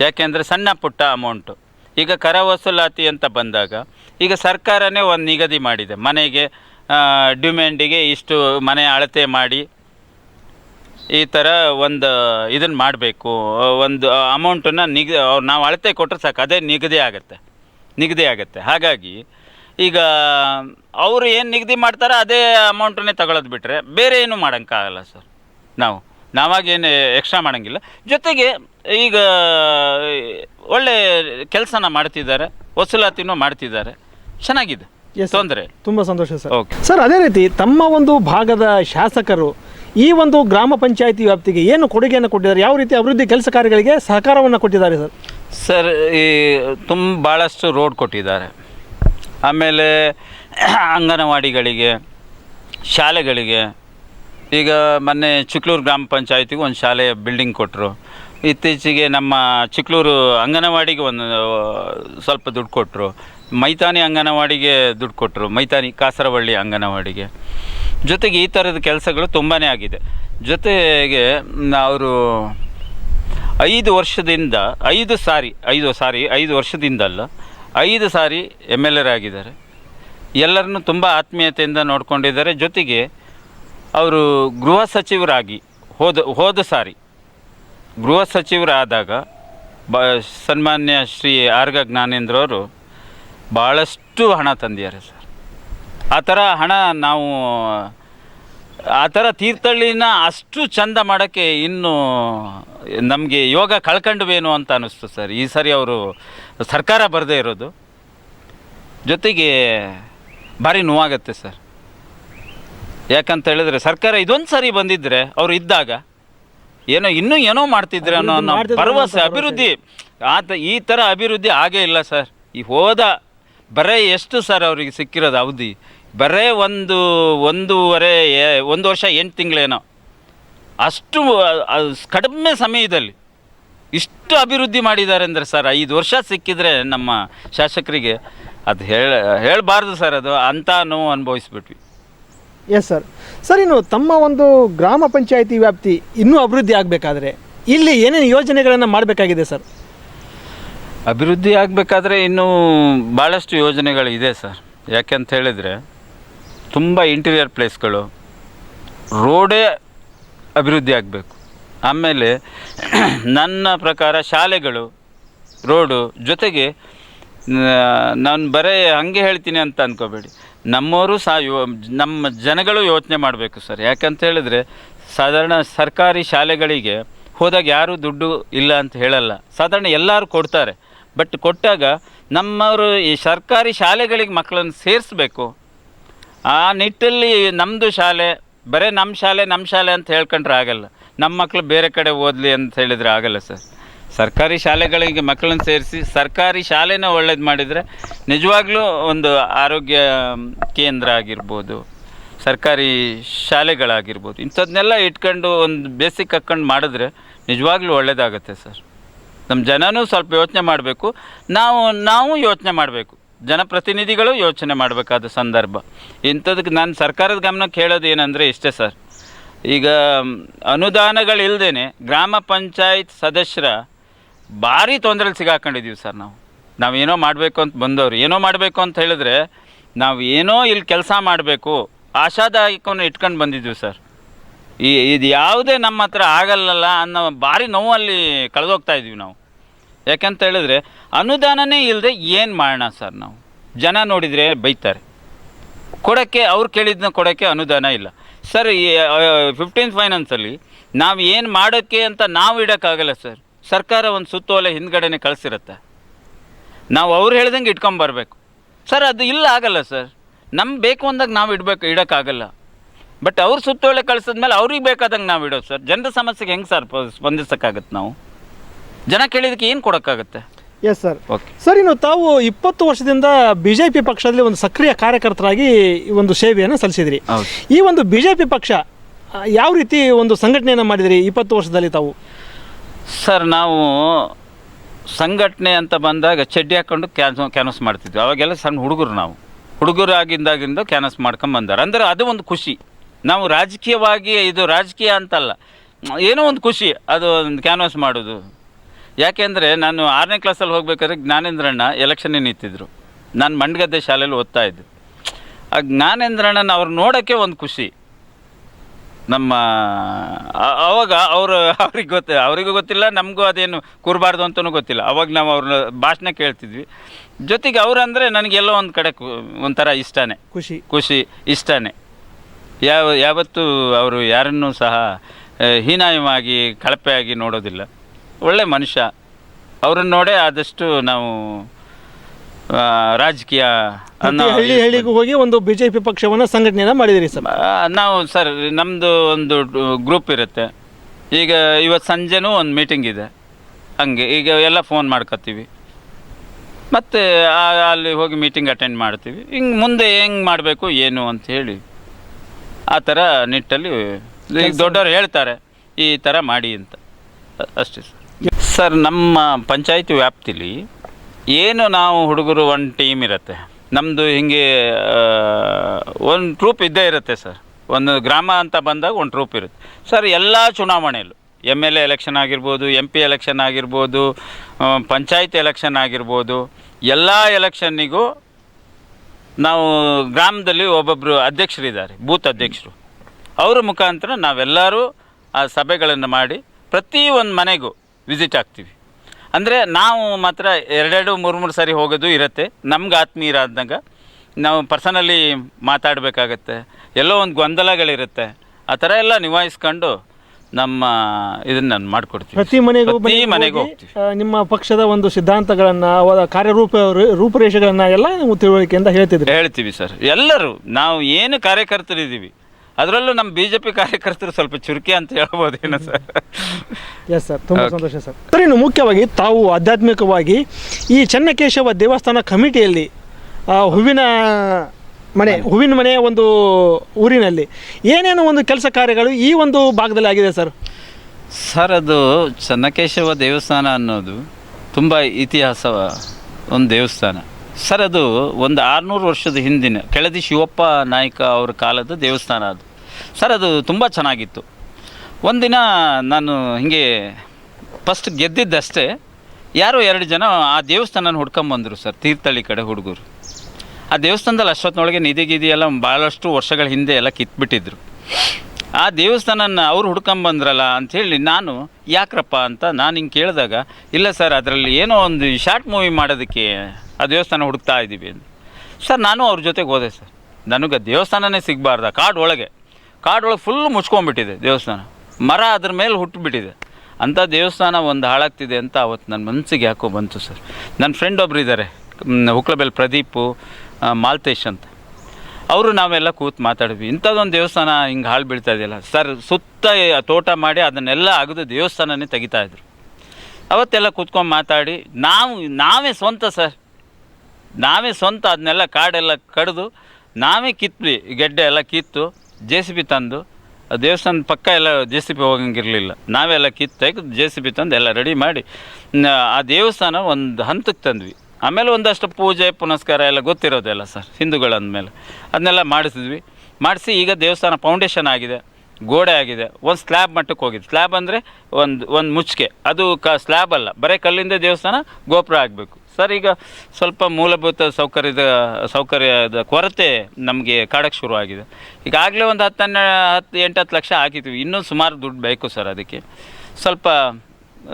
ಯಾಕೆಂದರೆ ಸಣ್ಣ ಪುಟ್ಟ ಅಮೌಂಟು. ಈಗ ಕರ ವಸೂಲಾತಿ ಅಂತ ಬಂದಾಗ ಈಗ ಸರ್ಕಾರನೇ ಒಂದು ನಿಗದಿ ಮಾಡಿದೆ. ಮನೆಗೆ ಡಿಮ್ಯಾಂಡಿಗೆ ಇಷ್ಟು ಮನೆ ಅಳತೆ ಮಾಡಿ ಈ ಥರ ಒಂದು ಇದನ್ನು ಮಾಡಬೇಕು. ಒಂದು ಅಮೌಂಟನ್ನು ನಿಗ ನಾವು ಅಳತೆ ಕೊಟ್ಟರೆ ಸಾಕು, ಅದೇ ನಿಗದಿ ಆಗುತ್ತೆ. ನಿಗದಿ ಆಗುತ್ತೆ. ಹಾಗಾಗಿ ಈಗ ಅವರು ಏನು ನಿಗದಿ ಮಾಡ್ತಾರೋ ಅದೇ ಅಮೌಂಟನ್ನೇ ತಗೊಳ್ಳೋದು ಬಿಟ್ಟರೆ ಬೇರೆ ಏನು ಮಾಡೋಕ್ಕಾಗಲ್ಲ ಸರ್. ನಾವು ನಾವಾಗೇನು ಎಕ್ಸ್ಟ್ರಾ ಮಾಡೋಂಗಿಲ್ಲ. ಜೊತೆಗೆ ಈಗ ಒಳ್ಳೆ ಕೆಲಸನ ಮಾಡ್ತಿದ್ದಾರೆ ವಸೂಲಾತಿನೂ ಮಾಡ್ತಿದ್ದಾರೆ. ಚೆನ್ನಾಗಿದೆ. ತೊಂದರೆ ತುಂಬ ಸಂತೋಷ ಸರ್ ಓಕೆ ಸರ್ ಅದೇ ರೀತಿ ತಮ್ಮ ಒಂದು ಭಾಗದ ಶಾಸಕರು ಈ ಒಂದು ಗ್ರಾಮ ಪಂಚಾಯತಿ ವ್ಯಾಪ್ತಿಗೆ ಏನು ಕೊಡುಗೆಯನ್ನು ಕೊಟ್ಟಿದ್ದಾರೆ? ಯಾವ ರೀತಿ ಅಭಿವೃದ್ಧಿ ಕೆಲಸ ಕಾರ್ಯಗಳಿಗೆ ಸಹಕಾರವನ್ನು ಕೊಟ್ಟಿದ್ದಾರೆ ಸರ್ ಸರ್ ಈ ತುಂಬ ಭಾಳಷ್ಟು ರೋಡ್ ಕೊಟ್ಟಿದ್ದಾರೆ. ಆಮೇಲೆ ಅಂಗನವಾಡಿಗಳಿಗೆ ಶಾಲೆಗಳಿಗೆ. ಈಗ ಮೊನ್ನೆ ಚಿಕ್ಲೂರು ಗ್ರಾಮ ಪಂಚಾಯತಿಗೆ ಒಂದು ಶಾಲೆಯ ಬಿಲ್ಡಿಂಗ್ ಕೊಟ್ಟರು ಇತ್ತೀಚೆಗೆ ನಮ್ಮ ಚಿಕ್ಲೂರು ಅಂಗನವಾಡಿಗೆ ಒಂದು ಸ್ವಲ್ಪ ದುಡ್ಡು ಕೊಟ್ಟರು ಮೈತಾನಿ ಅಂಗನವಾಡಿಗೆ ದುಡ್ಡು ಕೊಟ್ಟರು ಮೈತಾನಿ, ಕಾಸರವಳ್ಳಿ ಅಂಗನವಾಡಿಗೆ. ಜೊತೆಗೆ ಈ ಥರದ ಕೆಲಸಗಳು ತುಂಬಾ ಆಗಿದೆ. ಜೊತೆಗೆ ಅವರು ಐದು ವರ್ಷದಿಂದ, ಐದು ಸಾರಿ ಐದು ಸಾರಿ, ಐದು ವರ್ಷದಿಂದಲ್ಲ, ಐದು ಸಾರಿ ಎಂ ಎಲ್ ಎರ್ ಆಗಿದ್ದಾರೆ. ಎಲ್ಲರನ್ನು ತುಂಬ ಆತ್ಮೀಯತೆಯಿಂದ ನೋಡಿಕೊಂಡಿದ್ದಾರೆ. ಜೊತೆಗೆ ಅವರು ಗೃಹ ಸಚಿವರಾಗಿ ಹೋದ ಹೋದ ಸಾರಿ ಗೃಹ ಸಚಿವರಾದಾಗ ಬ, ಸನ್ಮಾನ್ಯ ಶ್ರೀ ಆರ್ಗ ಜ್ಞಾನೇಂದ್ರ ಅವರು ಭಾಳಷ್ಟು ಹಣ ತಂದಿದ್ದಾರೆ ಸರ್. ಆ ಥರ ಹಣ ನಾವು, ಆ ಥರ ತೀರ್ಥಹಳ್ಳಿನ ಅಷ್ಟು ಚಂದ ಮಾಡೋಕ್ಕೆ ಇನ್ನೂ ನಮಗೆ ಯೋಗ ಕಳ್ಕೊಂಡ್ವೇನೋ ಅಂತ ಅನ್ನಿಸ್ತು ಸರ್. ಈ ಸರಿ ಅವರು ಸರ್ಕಾರ ಬರದೇ ಇರೋದು. ಜೊತೆಗೆ ಭಾರಿ ನೋವಾಗತ್ತೆ ಸರ್. ಯಾಕಂತ ಹೇಳಿದ್ರೆ ಸರ್ಕಾರ ಇದೊಂದು ಸರಿ ಬಂದಿದ್ದರೆ ಅವರು ಇದ್ದಾಗ ಏನೋ ಇನ್ನೂ ಏನೋ ಮಾಡ್ತಿದ್ರೆ ಅನ್ನೋ ನಮ್ಮ ಭರವಸೆ ಅಭಿವೃದ್ಧಿ. ಆತ ಈ ಥರ ಅಭಿವೃದ್ಧಿ ಆಗೇ ಇಲ್ಲ ಸರ್. ಈ ಹೋದ ಬರೇ ಎಷ್ಟು ಸರ್ ಅವರಿಗೆ ಸಿಕ್ಕಿರೋದು ಅವಧಿ? ಬರೇ ಒಂದು ಒಂದೂವರೆ ಒಂದು ವರ್ಷ ಎಂಟು ತಿಂಗಳೇನೋ. ಅಷ್ಟು ಕಡಿಮೆ ಸಮಯದಲ್ಲಿ ಇಷ್ಟು ಅಭಿವೃದ್ಧಿ ಮಾಡಿದ್ದಾರೆ ಅಂದರೆ ಸರ್ ಐದು ವರ್ಷ ಸಿಕ್ಕಿದ್ರೆ ನಮ್ಮ ಶಾಸಕರಿಗೆ ಅದು ಹೇಳ ಹೇಳಬಾರ್ದು ಸರ್ ಅದು. ಅಂತ ನೋವು ಅನುಭವಿಸ್ಬಿಟ್ವಿ. ಎಸ್ ಸರ್ ಸರ್, ಇನ್ನು ತಮ್ಮ ಒಂದು ಗ್ರಾಮ ಪಂಚಾಯಿತಿ ವ್ಯಾಪ್ತಿ ಇನ್ನೂ ಅಭಿವೃದ್ಧಿ ಆಗಬೇಕಾದ್ರೆ ಇಲ್ಲಿ ಏನೇನು ಯೋಜನೆಗಳನ್ನು ಮಾಡಬೇಕಾಗಿದೆ ಸರ್? ಅಭಿವೃದ್ಧಿ ಆಗಬೇಕಾದ್ರೆ ಇನ್ನೂ ಭಾಳಷ್ಟು ಯೋಜನೆಗಳಿದೆ ಸರ್. ಯಾಕೆ ಅಂತ ಹೇಳಿದರೆ ತುಂಬ ಇಂಟೀರಿಯರ್ ಪ್ಲೇಸ್ಗಳು, ರೋಡೇ ಅಭಿವೃದ್ಧಿ ಆಗಬೇಕು. ಆಮೇಲೆ ನನ್ನ ಪ್ರಕಾರ ಶಾಲೆಗಳು, ರೋಡು ಜೊತೆಗೆ ನಾನು ಬರೀ ಹಂಗೆ ಹೇಳ್ತೀನಿ ಅಂತ ಅಂದ್ಕೋಬೇಡಿ ನಮ್ಮವರು ಸಹ ಯೋ, ನಮ್ಮ ಜನಗಳು ಯೋಚನೆ ಮಾಡಬೇಕು ಸರ್. ಯಾಕಂತ ಹೇಳಿದ್ರೆ ಸಾಧಾರಣ ಸರ್ಕಾರಿ ಶಾಲೆಗಳಿಗೆ ಹೋದಾಗ ಯಾರೂ ದುಡ್ಡು ಇಲ್ಲ ಅಂತ ಹೇಳಲ್ಲ. ಸಾಧಾರಣ ಎಲ್ಲರೂ ಕೊಡ್ತಾರೆ. ಬಟ್ ಕೊಟ್ಟಾಗ ನಮ್ಮವರು ಈ ಸರ್ಕಾರಿ ಶಾಲೆಗಳಿಗೆ ಮಕ್ಕಳನ್ನು ಸೇರಿಸ್ಬೇಕು. ಆ ನಿಟ್ಟಲ್ಲಿ ನಮ್ಮದು ಶಾಲೆ, ಬರೇ ನಮ್ಮ ಶಾಲೆ ನಮ್ಮ ಶಾಲೆ ಅಂತ ಹೇಳ್ಕೊಂಡ್ರೆ ಆಗಲ್ಲ. ನಮ್ಮ ಮಕ್ಕಳು ಬೇರೆ ಕಡೆ ಓದಲಿ ಅಂತ ಹೇಳಿದರೆ ಆಗಲ್ಲ ಸರ್. ಸರ್ಕಾರಿ ಶಾಲೆಗಳಿಗೆ ಮಕ್ಕಳನ್ನು ಸೇರಿಸಿ ಸರ್ಕಾರಿ ಶಾಲೆನ ಒಳ್ಳೇದು ಮಾಡಿದರೆ ನಿಜವಾಗ್ಲೂ ಒಂದು ಆರೋಗ್ಯ ಕೇಂದ್ರ ಆಗಿರ್ಬೋದು, ಸರ್ಕಾರಿ ಶಾಲೆಗಳಾಗಿರ್ಬೋದು ಇಂಥದ್ದನ್ನೆಲ್ಲ ಇಟ್ಕೊಂಡು ಒಂದು ಬೇಸಿಕ್ ಹಾಕ್ಕೊಂಡು ಮಾಡಿದ್ರೆ ನಿಜವಾಗ್ಲೂ ಒಳ್ಳೇದಾಗುತ್ತೆ ಸರ್. ನಮ್ಮ ಜನನೂ ಸ್ವಲ್ಪ ಯೋಚನೆ ಮಾಡಬೇಕು. ನಾವು ನಾವು ಯೋಚನೆ ಮಾಡಬೇಕು. ಜನಪ್ರತಿನಿಧಿಗಳು ಯೋಚನೆ ಮಾಡಬೇಕಾದ ಸಂದರ್ಭ. ಇಂಥದಕ್ಕೆ ನಾನು ಸರ್ಕಾರದ ಗಮನಕ್ಕೆ ಹೇಳೋದು ಏನಂದರೆ ಇಷ್ಟೇ ಸರ್. ಈಗ ಅನುದಾನಗಳಿಲ್ಲದೇ ಗ್ರಾಮ ಪಂಚಾಯತ್ ಸದಸ್ಯರ ಭಾರಿ ತೊಂದರೆಲಿ ಸಿಗಾಕೊಂಡಿದ್ದೀವಿ ಸರ್ ನಾವು. ನಾವೇನೋ ಮಾಡಬೇಕು ಅಂತ ಬಂದವರು. ಏನೋ ಮಾಡಬೇಕು ಅಂತ ಹೇಳಿದ್ರೆ ನಾವು ಏನೋ ಇಲ್ಲಿ ಕೆಲಸ ಮಾಡಬೇಕು, ಆಶಾದಾಯಕವನ್ನು ಇಟ್ಕೊಂಡು ಬಂದಿದ್ದೀವಿ ಸರ್. ಈ ಇದು ಯಾವುದೇ ನಮ್ಮ ಹತ್ರ ಆಗಲ್ಲಲ್ಲ ಅನ್ನೋ ಭಾರಿ ನೋವಲ್ಲಿ ಕಳೆದೋಗ್ತಾ ಇದ್ದೀವಿ ನಾವು. ಯಾಕಂತ ಹೇಳಿದ್ರೆ ಅನುದಾನನೇ ಇಲ್ಲದೆ ಏನು ಮಾಡೋಣ ಸರ್ ನಾವು? ಜನ ನೋಡಿದರೆ ಬೈತಾರೆ. ಕೊಡೋಕ್ಕೆ ಅವ್ರು ಕೇಳಿದ್ದನ್ನ ಕೊಡೋಕ್ಕೆ ಅನುದಾನ ಇಲ್ಲ. ಸರ್ ಈ ಫಿಫ್ಟೀನ್ ಫೈನಾನ್ಸಲ್ಲಿ ನಾವು ಏನು ಮಾಡೋಕ್ಕೆ ಅಂತ ನಾವು ಇಡೋಕ್ಕಾಗಲ್ಲ ಸರ್. ಸರ್ಕಾರ ಒಂದು ಸುತ್ತೋಲೆ ಹಿಂದ್ಗಡೆನೆ ಕಳಿಸಿರುತ್ತೆ. ನಾವು ಅವ್ರು ಹೇಳ್ದಂಗೆ ಇಟ್ಕೊಂಬರ್ಬೇಕು ಸರ್ ಅದು ಇಲ್ಲ ಆಗಲ್ಲ ಸರ್. ನಮ್ಗೆ ಬೇಕು ಅಂದಾಗ ನಾವು ಇಡಬೇಕು ಇಡೋಕ್ಕಾಗಲ್ಲ. ಬಟ್ ಅವ್ರು ಸುತ್ತೋಲೆ ಕಳಿಸಿದ್ಮೇಲೆ ಅವ್ರಿಗೆ ಬೇಕಾದಂಗೆ ನಾವು ಇಡೋದು ಸರ್. ಜನರ ಸಮಸ್ಯೆಗೆ ಹೆಂಗೆ ಸರ್ ಸ್ಪಂದಿಸೋಕ್ಕಾಗುತ್ತೆ ನಾವು? ಜನ ಕೇಳಿದಕ್ಕೆ ಏನು ಕೊಡೋಕ್ಕಾಗುತ್ತೆ? ಎಸ್ ಸರ್ ಓಕೆ ಸರ್ ಇನ್ನು ತಾವು ಇಪ್ಪತ್ತು ವರ್ಷದಿಂದ ಬಿ ಜೆ ಪಿ ಪಕ್ಷದಲ್ಲಿ ಒಂದು ಸಕ್ರಿಯ ಕಾರ್ಯಕರ್ತರಾಗಿ ಈ ಒಂದು ಸೇವೆಯನ್ನು ಸಲ್ಲಿಸಿದ್ರಿ. ಹೌದು. ಈ ಒಂದು ಬಿ ಜೆ ಪಿ ಪಕ್ಷ ಆ, ಯಾವ ರೀತಿ ಒಂದು ಸಂಘಟನೆಯನ್ನು ಮಾಡಿದಿರಿ ಇಪ್ಪತ್ತು ವರ್ಷದಲ್ಲಿ ತಾವು? ಸರ್, ನಾವು ಸಂಘಟನೆ ಅಂತ ಬಂದಾಗ ಚಡ್ಡಿ ಹಾಕ್ಕೊಂಡು ಕ್ಯಾನ್ಸ್, ಕ್ಯಾನ್ವಸ್ ಮಾಡ್ತಿದ್ವಿ. ಅವಾಗೆಲ್ಲ ಸಣ್ಣ ಹುಡುಗರು ನಾವು. ಹುಡುಗರು ಆಗಿಂದಾಗಿಂದ ಕ್ಯಾನ್ವಸ್ ಮಾಡ್ಕೊಂಡು ಬಂದಾರೆ ಅಂದರೆ ಅದು ಒಂದು ಖುಷಿ. ನಾವು ರಾಜಕೀಯವಾಗಿ ಇದು ರಾಜಕೀಯ ಅಂತಲ್ಲ. ಏನೋ ಒಂದು ಖುಷಿ ಅದು ಒಂದು ಕ್ಯಾನ್ವಸ್ ಮಾಡೋದು. ಯಾಕೆಂದರೆ ನಾನು ಆರನೇ ಕ್ಲಾಸಲ್ಲಿ ಹೋಗ್ಬೇಕಾದ್ರೆ ಜ್ಞಾನೇಂದ್ರಣ್ಣ ಎಲೆಕ್ಷನ್ನೇ ನಿಂತಿದ್ರು. ನಾನು ಮಂಡಗದ್ದೆ ಶಾಲೆಯಲ್ಲಿ ಓದ್ತಾ ಇದ್ದೆ. ಆ ಜ್ಞಾನೇಂದ್ರಣ್ಣನ ಅವ್ರು ನೋಡೋಕ್ಕೆ ಒಂದು ಖುಷಿ. ನಮ್ಮ ಆ- ಅವಾಗ ಅವರು ಅವ್ರಿಗೆ ಗೊತ್ತ ಅವರಿಗೂ ಗೊತ್ತಿಲ್ಲ ನಮಗೂ ಅದೇನು ಕೂರಬಾರ್ದು ಅಂತಲೂ ಗೊತ್ತಿಲ್ಲ. ಅವಾಗ ನಾವು ಅವ್ರನ್ನ ಭಾಷಣ ಕೇಳ್ತಿದ್ವಿ. ಜೊತೆಗೆ ಅವರಂದರೆ ನನಗೆಲ್ಲೋ ಒಂದು ಕಡೆ ಕು- ಒಂಥರ ಇಷ್ಟನೇ. ಖುಷಿ. ಖುಷಿ ಇಷ್ಟನೇ. ಯಾವ ಯಾವತ್ತೂ ಅವರು ಯಾರನ್ನೂ ಸಹ ಆ, ಹೀನಾಯವಾಗಿ ಕಳಪೆಯಾಗಿ ನೋಡೋದಿಲ್ಲ. ಒಳ್ಳೆ ಮನುಷ್ಯ. ಅವ್ರನ್ನ ನೋಡೇ ಆದಷ್ಟು ನಾವು ಆ, ರಾಜಕೀಯ ಪ್ರತಿ ಹಳ್ಳಿ ಹಳ್ಳಿಗೂ ಹೋಗಿ ಒಂದು ಬಿ ಜೆ ಪಿ ಪಕ್ಷವನ್ನು ಸಂಘಟನೆಯನ್ನು ಮಾಡಿದಿರಿ ಸರ್. ಆ, ನಾವು ಸರ್ ನಮ್ಮದು ಒಂದು ಗ್ರೂಪ್ ಇರುತ್ತೆ. ಈಗ ಇವತ್ತು ಸಂಜೆನೂ ಒಂದು ಮೀಟಿಂಗ್ ಇದೆ. ಹಂಗೆ ಈಗ ಎಲ್ಲ ಫೋನ್ ಮಾಡ್ಕೊತೀವಿ. ಮತ್ತು ಅಲ್ಲಿ ಹೋಗಿ ಮೀಟಿಂಗ್ ಅಟೆಂಡ್ ಮಾಡ್ತೀವಿ. ಹಿಂಗೆ ಮುಂದೆ ಹೆಂಗೆ ಮಾಡಬೇಕು ಏನು ಅಂತ ಹೇಳಿ. ಆ ಥರ ನಿಟ್ಟಲ್ಲಿ ಈಗ ದೊಡ್ಡವರು ಹೇಳ್ತಾರೆ ಈ ಥರ ಮಾಡಿ ಅಂತ. ಅ- ಅಷ್ಟೇ ಸರ್. ಸರ್ ನಮ್ಮ ಪಂಚಾಯತಿ ವ್ಯಾಪ್ತಿಲಿ ಏನು ನಾವು ಹುಡುಗರು ಒಂದು ಟೀಮ್ ಇರುತ್ತೆ? ನಮ್ಮದು ಹಿಂಗೆ ಒಂದು ಟ್ರೂಪ್ ಇದ್ದೇ ಇರುತ್ತೆ ಸರ್ ಒಂದು ಗ್ರಾಮ ಅಂತ ಬಂದಾಗ ಒಂದು ಟ್ರೂಪ್ ಇರುತ್ತೆ. ಸರ್ ಎಲ್ಲ ಚುನಾವಣೆಯಲ್ಲೂ ಎಂ ಎಲ್ ಎ ಎಲೆಕ್ಷನ್ ಆಗಿರ್ಬೋದು ಎಂ ಪಿ ಎಲೆಕ್ಷನ್ ಆಗಿರ್ಬೋದು ಪಂಚಾಯತ್ ಎಲೆಕ್ಷನ್ ಆಗಿರ್ಬೋದು, ಎಲ್ಲ ಎಲೆಕ್ಷನ್ನಿಗೂ ನಾವು ಗ್ರಾಮದಲ್ಲಿ ಒಬ್ಬೊಬ್ಬರು ಅಧ್ಯಕ್ಷರಿದ್ದಾರೆ, ಬೂತ್ ಅಧ್ಯಕ್ಷರು. ಅವರ ಮುಖಾಂತರ ನಾವೆಲ್ಲರೂ ಆ ಸಭೆಗಳನ್ನು ಮಾಡಿ ಪ್ರತಿ ಒಂದು ಮನೆಗೂ ವಿಸಿಟ್ ಆಗ್ತೀವಿ. ಅಂದರೆ ನಾವು ಮಾತ್ರ ಎರಡೆರಡು ಮೂರು ಮೂರು ಸಾರಿ ಹೋಗೋದು ಇರುತ್ತೆ. ನಮ್ಗೆ ಆತ್ಮೀಯರಾದಂಗೆ ನಾವು ಪರ್ಸನಲಿ ಮಾತಾಡಬೇಕಾಗತ್ತೆ. ಎಲ್ಲೋ ಒಂದು ಗೊಂದಲಗಳಿರುತ್ತೆ. ಆ ಥರ ಎಲ್ಲ ನಿಭಾಯಿಸ್ಕೊಂಡು ನಮ್ಮ ಇದನ್ನು ನಾನು ಮಾಡಿಕೊಡ್ತೀವಿ ಪ್ರತಿ ಮನೆಗೂ ಪ್ರತಿ ಮನೆಗೂ ಮನೆಗೂ ಹೋಗ್ತೀವಿ ಆ, ನಿಮ್ಮ ಪಕ್ಷದ ಒಂದು ಸಿದ್ಧಾಂತಗಳನ್ನು ಅವರ ಕಾರ್ಯರೂಪ ರೂಪರೇಷೆಗಳನ್ನು ಎಲ್ಲ ನೀವು ತಿಳುವಳಿಕೆಯಿಂದ ಹೇಳ್ತಿದ್ರು ಹೇಳ್ತೀವಿ ಸರ್. ಎಲ್ಲರೂ ನಾವು ಏನು ಕಾರ್ಯಕರ್ತರಿದ್ದೀವಿ ಅದರಲ್ಲೂ ನಮ್ಮ ಬಿ ಜೆ ಪಿ ಕಾರ್ಯಕರ್ತರು ಸ್ವಲ್ಪ ಚುರುಕಿ ಅಂತ ಹೇಳ್ಬೋದೇನೋ ಸರ್? ಎಸ್ ಸರ್ ತುಂಬ ಸಂತೋಷ ಸರ್ ಸರ್ ಇನ್ನು ಮುಖ್ಯವಾಗಿ ತಾವು ಆಧ್ಯಾತ್ಮಿಕವಾಗಿ ಈ ಚೆನ್ನಕೇಶವ ದೇವಸ್ಥಾನ ಕಮಿಟಿಯಲ್ಲಿ ಆ, ಹೂವಿನ ಮನೆ ಹೂವಿನ ಮನೆಯ ಒಂದು ಊರಿನಲ್ಲಿ ಏನೇನು ಒಂದು ಕೆಲಸ ಕಾರ್ಯಗಳು ಈ ಒಂದು ಭಾಗದಲ್ಲಿ ಆಗಿದೆ ಸರ್ ಸರ್ ಅದು ಚನ್ನಕೇಶವ ದೇವಸ್ಥಾನ ಅನ್ನೋದು ತುಂಬ ಇತಿಹಾಸ ಒಂದು ದೇವಸ್ಥಾನ. ಸರ್ ಅದು ಒಂದು ಆರುನೂರು ವರ್ಷದ ಹಿಂದಿನ ಕೆಳದಿ ಶಿವಪ್ಪ ನಾಯಕ ಅವರ ಕಾಲದ ದೇವಸ್ಥಾನ ಅದು. ಸರ್, ಅದು ತುಂಬ ಚೆನ್ನಾಗಿತ್ತು. ಒಂದಿನ ನಾನು ಹಿಂಗೆ ಫಸ್ಟ್ ಗೆದ್ದಿದ್ದಷ್ಟೇ, ಯಾರೋ ಎರಡು ಜನ ಆ ದೇವಸ್ಥಾನನ ಹುಡ್ಕೊಂಬಂದರು ಸರ್, ತೀರ್ಥಹಳ್ಳಿ ಕಡೆ ಹುಡುಗರು. ಆ ದೇವಸ್ಥಾನದಲ್ಲಿ ಅಷ್ಟೊತ್ತಿನೊಳಗೆ ನಿಧಿ ಗಿಧಿ ಭಾಳಷ್ಟು ವರ್ಷಗಳ ಹಿಂದೆ ಎಲ್ಲ ಕಿತ್ಬಿಟ್ಟಿದ್ರು. ಆ ದೇವಸ್ಥಾನನ ಅವ್ರು ಹುಡ್ಕೊಂಬಂದ್ರಲ್ಲ ಅಂಥೇಳಿ ನಾನು, ಯಾಕ್ರಪ್ಪ ಅಂತ ನಾನು ಹಿಂಗೆ ಕೇಳಿದಾಗ, ಇಲ್ಲ ಸರ್, ಅದರಲ್ಲಿ ಏನೋ ಒಂದು ಶಾರ್ಟ್ ಮೂವಿ ಮಾಡೋದಕ್ಕೆ ಆ ದೇವಸ್ಥಾನ ಹುಡುಕ್ತಾ ಇದ್ದೀವಿ ಅಂತ. ಸರ್, ನಾನು ಅವ್ರ ಜೊತೆಗೆ ಹೋದೆ ಸರ್. ನನಗೆ ದೇವಸ್ಥಾನನೇ ಸಿಗಬಾರ್ದ ಕಾಡು ಒಳಗೆ ಕಾಡೊಳಗೆ ಫುಲ್ ಮುಚ್ಕೊಂಡ್ಬಿಟ್ಟಿದೆ ದೇವಸ್ಥಾನ. ಮರ ಅದ್ರ ಮೇಲೆ ಹುಟ್ಟುಬಿಟ್ಟಿದೆ ಅಂಥ ದೇವಸ್ಥಾನ ಒಂದು ಹಾಳಾಗ್ತಿದೆ ಅಂತ ಅವತ್ತು ನನ್ನ ಮನಸ್ಸಿಗೆ ಯಾಕೋ ಬಂತು ಸರ್. ನನ್ನ ಫ್ರೆಂಡ್ ಒಬ್ರು ಇದ್ದಾರೆ ಹುಕ್ಳಬೆಲ್ ಪ್ರದೀಪು ಮಾಲ್ತೇಶ್ ಅಂತ. ಅವರು ನಾವೆಲ್ಲ ಕೂತು ಮಾತಾಡಿದ್ವಿ ಇಂಥದ್ದೊಂದು ದೇವಸ್ಥಾನ ಹಿಂಗೆ ಹಾಳು ಬೀಳ್ತಾ ಇದೆಯಲ್ಲ. ಸರ್, ಸುತ್ತ ತೋಟ ಮಾಡಿ ಅದನ್ನೆಲ್ಲ ಅಗದು ದೇವಸ್ಥಾನನೇ ತೆಗಿತಾಯಿದ್ರು ಅವತ್ತೆಲ್ಲ ಕೂತ್ಕೊಂಡು ಮಾತಾಡಿ, ನಾವು, ನಾವೇ ಸ್ವಂತ ಸರ್. ನಾವೇ ಸ್ವಂತ, ಅದನ್ನೆಲ್ಲ ಕಾಡೆಲ್ಲ ಕಡಿದು ನಾವೇ ಕಿತ್ವಿ ಗೆಡ್ಡೆ ಎಲ್ಲ ಕಿತ್ತು. ಜೆ ಸಿ ಬಿ ತಂದು ದೇವಸ್ಥಾನ ಪಕ್ಕ ಎಲ್ಲ ಜೆ ಸಿ ಬಿ ಹೋಗಂಗಿರಲಿಲ್ಲ. ನಾವೆಲ್ಲ ಕಿತ್ತು ತೆಗೆದು ಜೆ ಸಿ ಬಿ ತಂದು ಎಲ್ಲ ರೆಡಿ ಮಾಡಿ ಆ ದೇವಸ್ಥಾನ ಒಂದು ಹಂತಕ್ಕೆ ತಂದ್ವಿ. ಆಮೇಲೆ ಒಂದಷ್ಟು ಪೂಜೆ, ಪುನಸ್ಕಾರ ಎಲ್ಲ ಗೊತ್ತಿರೋದೆಲ್ಲ ಸರ್ ಹಿಂದೂಗಳಂದಮೇಲೆ ಅದನ್ನೆಲ್ಲ ಮಾಡಿಸಿದ್ವಿ. ಮಾಡಿಸಿ ಈಗ ದೇವಸ್ಥಾನ ಫೌಂಡೇಶನ್ ಆಗಿದೆ, ಗೋಡೆ ಆಗಿದೆ. ಒಂದು ಸ್ಲ್ಯಾಬ್ ಮಟ್ಟಕ್ಕೆ ಹೋಗಿದೆ. ಸ್ಲ್ಯಾಬ್ ಅಂದರೆ ಒಂದು ಒಂದು ಮುಚ್ಚಿಗೆ. ಅದು ಕ ಸ್ಲ್ಯಾಬ್ ಅಲ್ಲ. ಬರೀ ಕಲ್ಲಿಂದ ದೇವಸ್ಥಾನ ಗೋಪುರ ಆಗಬೇಕು. ಸರ್, ಈಗ ಸ್ವಲ್ಪ ಮೂಲಭೂತ ಸೌಕರ್ಯದ ಸೌಕರ್ಯದ ಕೊರತೆ ನಮಗೆ ಕಾಡಕ್ಕೆ ಶುರುವಾಗಿದೆ ಈಗಾಗಲೇ ಒಂದು ಹತ್ತು ಹನ್ನೆ ಹತ್ತು ಎಂಟು ಹತ್ತು ಲಕ್ಷ ಹಾಕಿದ್ವಿ. ಇನ್ನೂ ಸುಮಾರು ದುಡ್ಡು ಬೇಕು ಸರ್ ಅದಕ್ಕೆ. ಸ್ವಲ್ಪ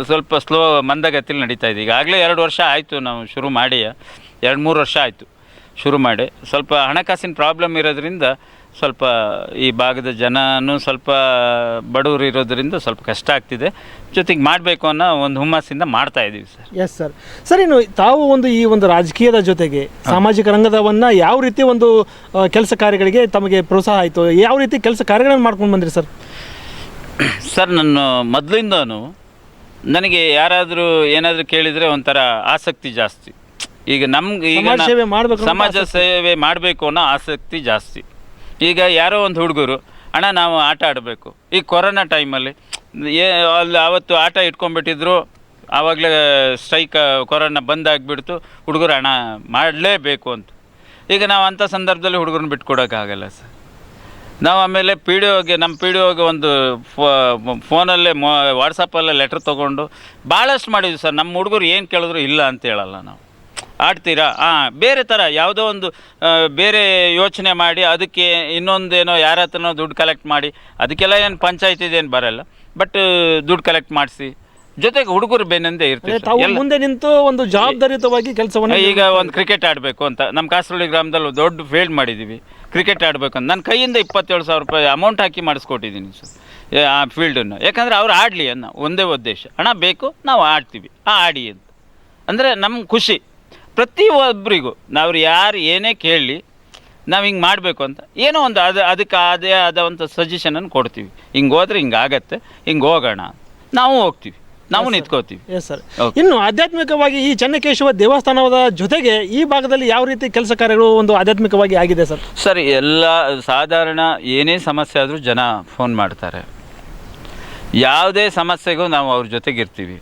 ಸ್ವಲ್ಪ ಸ್ಲೋ, ಮಂದಗತಿಲಿ ನಡೀತಾ ಇದೆ. ಈಗಾಗಲೇ ಎರಡು ವರ್ಷ ಆಯಿತು ನಾವು ಶುರು ಮಾಡಿ ಎರಡು ಮೂರು ವರ್ಷ ಆಯಿತು ಶುರು ಮಾಡಿ. ಸ್ವಲ್ಪ ಹಣಕಾಸಿನ ಪ್ರಾಬ್ಲಮ್ ಇರೋದ್ರಿಂದ ಸ್ವಲ್ಪ ಈ ಭಾಗದ ಜನನೂ ಸ್ವಲ್ಪ ಬಡವರು ಇರೋದ್ರಿಂದ ಸ್ವಲ್ಪ ಕಷ್ಟ ಆಗ್ತಿದೆ. ಜೊತೆಗೆ ಮಾಡಬೇಕು ಅನ್ನೋ ಒಂದು ಹುಮ್ಮಸ್ಸಿಂದ ಮಾಡ್ತಾ ಇದ್ದೀವಿ ಸರ್. ಎಸ್ ಸರ್ ಸರ್ ಇನ್ನು ತಾವು ಒಂದು ಈ ಒಂದು ರಾಜಕೀಯದ ಜೊತೆಗೆ ಸಾಮಾಜಿಕ ರಂಗದವನ್ನ ಯಾವ ರೀತಿ ಒಂದು ಕೆಲಸ ಕಾರ್ಯಗಳಿಗೆ ತಮಗೆ ಪ್ರೋತ್ಸಾಹ ಆಯಿತು ಯಾವ ರೀತಿ ಕೆಲಸ ಕಾರ್ಯಗಳನ್ನು ಮಾಡ್ಕೊಂಡು ಬಂದ್ರಿ ಸರ್? ಸರ್ ನಾನು ಮೊದಲಿಂದನೂ ನನಗೆ ಯಾರಾದರೂ ಏನಾದರೂ ಕೇಳಿದರೆ ಒಂಥರ ಆಸಕ್ತಿ ಜಾಸ್ತಿ. ಈಗ ನಮ್ಗೆ ಈಗ ಸಮಾಜ ನಾ- ಸೇವೆ ಮಾಡ್ಬೇಕು ಸಮಾಜ ಸೇವೆ ಮಾಡಬೇಕು ಅನ್ನೋ ಆಸಕ್ತಿ ಜಾಸ್ತಿ. ಈಗ ಯಾರೋ ಒಂದು ಹುಡುಗರು, ಅಣ್ಣ, ನಾವು ಆಟ ಆಡಬೇಕು. ಈ ಕೊರೋನಾ ಟೈಮಲ್ಲಿ, ಏ, ಅಲ್ಲಿ ಅವತ್ತು ಆಟ ಇಟ್ಕೊಂಡ್ಬಿಟ್ಟಿದ್ರು, ಆವಾಗಲೇ ಸ್ಟ್ರೈಕ್, ಕೊರೋನಾ ಬಂದಾಗ್ಬಿಡ್ತು, ಹುಡುಗರು ಹಣ ಮಾಡಲೇಬೇಕು ಅಂತ. ಈಗ ನಾವು ಅಂಥ ಸಂದರ್ಭದಲ್ಲಿ ಹುಡುಗರನ್ನ ಬಿಟ್ಕೊಡೋಕ್ಕಾಗಲ್ಲ ಸರ್. ನಾವು ಆಮೇಲೆ ಪಿ ಡಿ ಒಗೆ ನಮ್ಮ ಪಿ ಡಿ ಒಗೆ ಒಂದು ಫೋನಲ್ಲೇ, ಮೊ ವಾಟ್ಸಪ್ಪಲ್ಲೇ ಲೆಟ್ರ್ ತೊಗೊಂಡು, ಭಾಳಷ್ಟು ಮಾಡಿದ್ವಿ ಸರ್. ನಮ್ಮ ಹುಡುಗರು ಏನು ಕೇಳಿದ್ರು ಇಲ್ಲ ಅಂತ ಹೇಳಲ್ಲ ನಾವು. ಆಡ್ತೀರಾ? ಹಾಂ ಬೇರೆ ಥರ ಯಾವುದೋ ಒಂದು ಬೇರೆ ಯೋಚನೆ ಮಾಡಿ ಅದಕ್ಕೆ ಇನ್ನೊಂದೇನೋ ಯಾರ ಹತ್ರನೋ ದುಡ್ಡು ಕಲೆಕ್ಟ್ ಮಾಡಿ ಅದಕ್ಕೆಲ್ಲ ಏನು ಪಂಚಾಯತಿದೇನು ಬರಲ್ಲ. ಬಟ್ ದುಡ್ಡು ಕಲೆಕ್ಟ್ ಮಾಡಿಸಿ. ಜೊತೆಗೆ ಹುಡುಗರು ಬೆನ್ನಂದೇ ಇರ್ತೀವಿ ತಾವು ಮುಂದೆ ನಿಂತು ಒಂದು ಜವಾಬ್ದಾರಿಯುತವಾಗಿ ಕೆಲಸವನ್ನು ಈಗ ಒಂದು ಕ್ರಿಕೆಟ್ ಆಡಬೇಕು ಅಂತ. ನಮ್ಮ ಕಾಸರಳ್ಳಿ ಗ್ರಾಮದಲ್ಲಿ ದೊಡ್ಡ ಫೀಲ್ಡ್ ಮಾಡಿದ್ದೀವಿ ಕ್ರಿಕೆಟ್ ಆಡಬೇಕು ಅಂತ. ನನ್ನ ಕೈಯಿಂದ ಇಪ್ಪತ್ತೇಳು ಸಾವಿರ ರೂಪಾಯಿ ಅಮೌಂಟ್ ಹಾಕಿ ಮಾಡಿಸ್ಕೊಟ್ಟಿದ್ದೀನಿ ಸರ್. ಆ ಫೀಲ್ಡನ್ನು ಯಾಕಂದರೆ ಅವ್ರು ಆಡಲಿ ಅನ್ನೋ. ಒಂದೇ ಉದ್ದೇಶ. ಹಣ ಬೇಕು ನಾವು ಆಡ್ತೀವಿ. ಆ ಆಡಿ ಅಂತ. ಅಂದರೆ ನಮ್ಮ ಖುಷಿ. ಪ್ರತಿಯೊಬ್ಬರಿಗೂ ನಾವು ಯಾರು ಏನೇ ಕೇಳಲಿ ನಾವು ಹಿಂಗೆ ಮಾಡಬೇಕು ಅಂತ ಏನೋ ಒಂದು ಅದು ಅದಕ್ಕೆ ಅದೇ ಆದ ಒಂದು ಸಜೆಷನನ್ನು ಕೊಡ್ತೀವಿ. ಹಿಂಗೆ ಹೋದ್ರೆ ಹಿಂಗೆ ಆಗತ್ತೆ ಹಿಂಗೆ ಹೋಗೋಣ ನಾವು ಹೋಗ್ತೀವಿ. ನಾವು ನಿಂತ್ಕೋತೀವಿ. Yes sir. ಇನ್ನು ಆಧ್ಯಾತ್ಮಿಕವಾಗಿ ಈ ಚನ್ನಕೇಶವ ದೇವಸ್ಥಾನದ ಜೊತೆಗೆ ಈ ಭಾಗದಲ್ಲಿ ಯಾವ ರೀತಿ ಕೆಲಸ ಕಾರ್ಯಗಳು ಒಂದು ಆಧ್ಯಾತ್ಮಿಕವಾಗಿ ಆಗಿದೆ ಸರ್ ಸರ್ ಎಲ್ಲ ಸಾಧಾರಣ ಏನೇ ಸಮಸ್ಯೆ ಆದರೂ ಜನ ಫೋನ್ ಮಾಡ್ತಾರೆ. ಯಾವುದೇ ಸಮಸ್ಯೆಗೂ ನಾವು ಅವ್ರ ಜೊತೆಗಿರ್ತೀವಿ.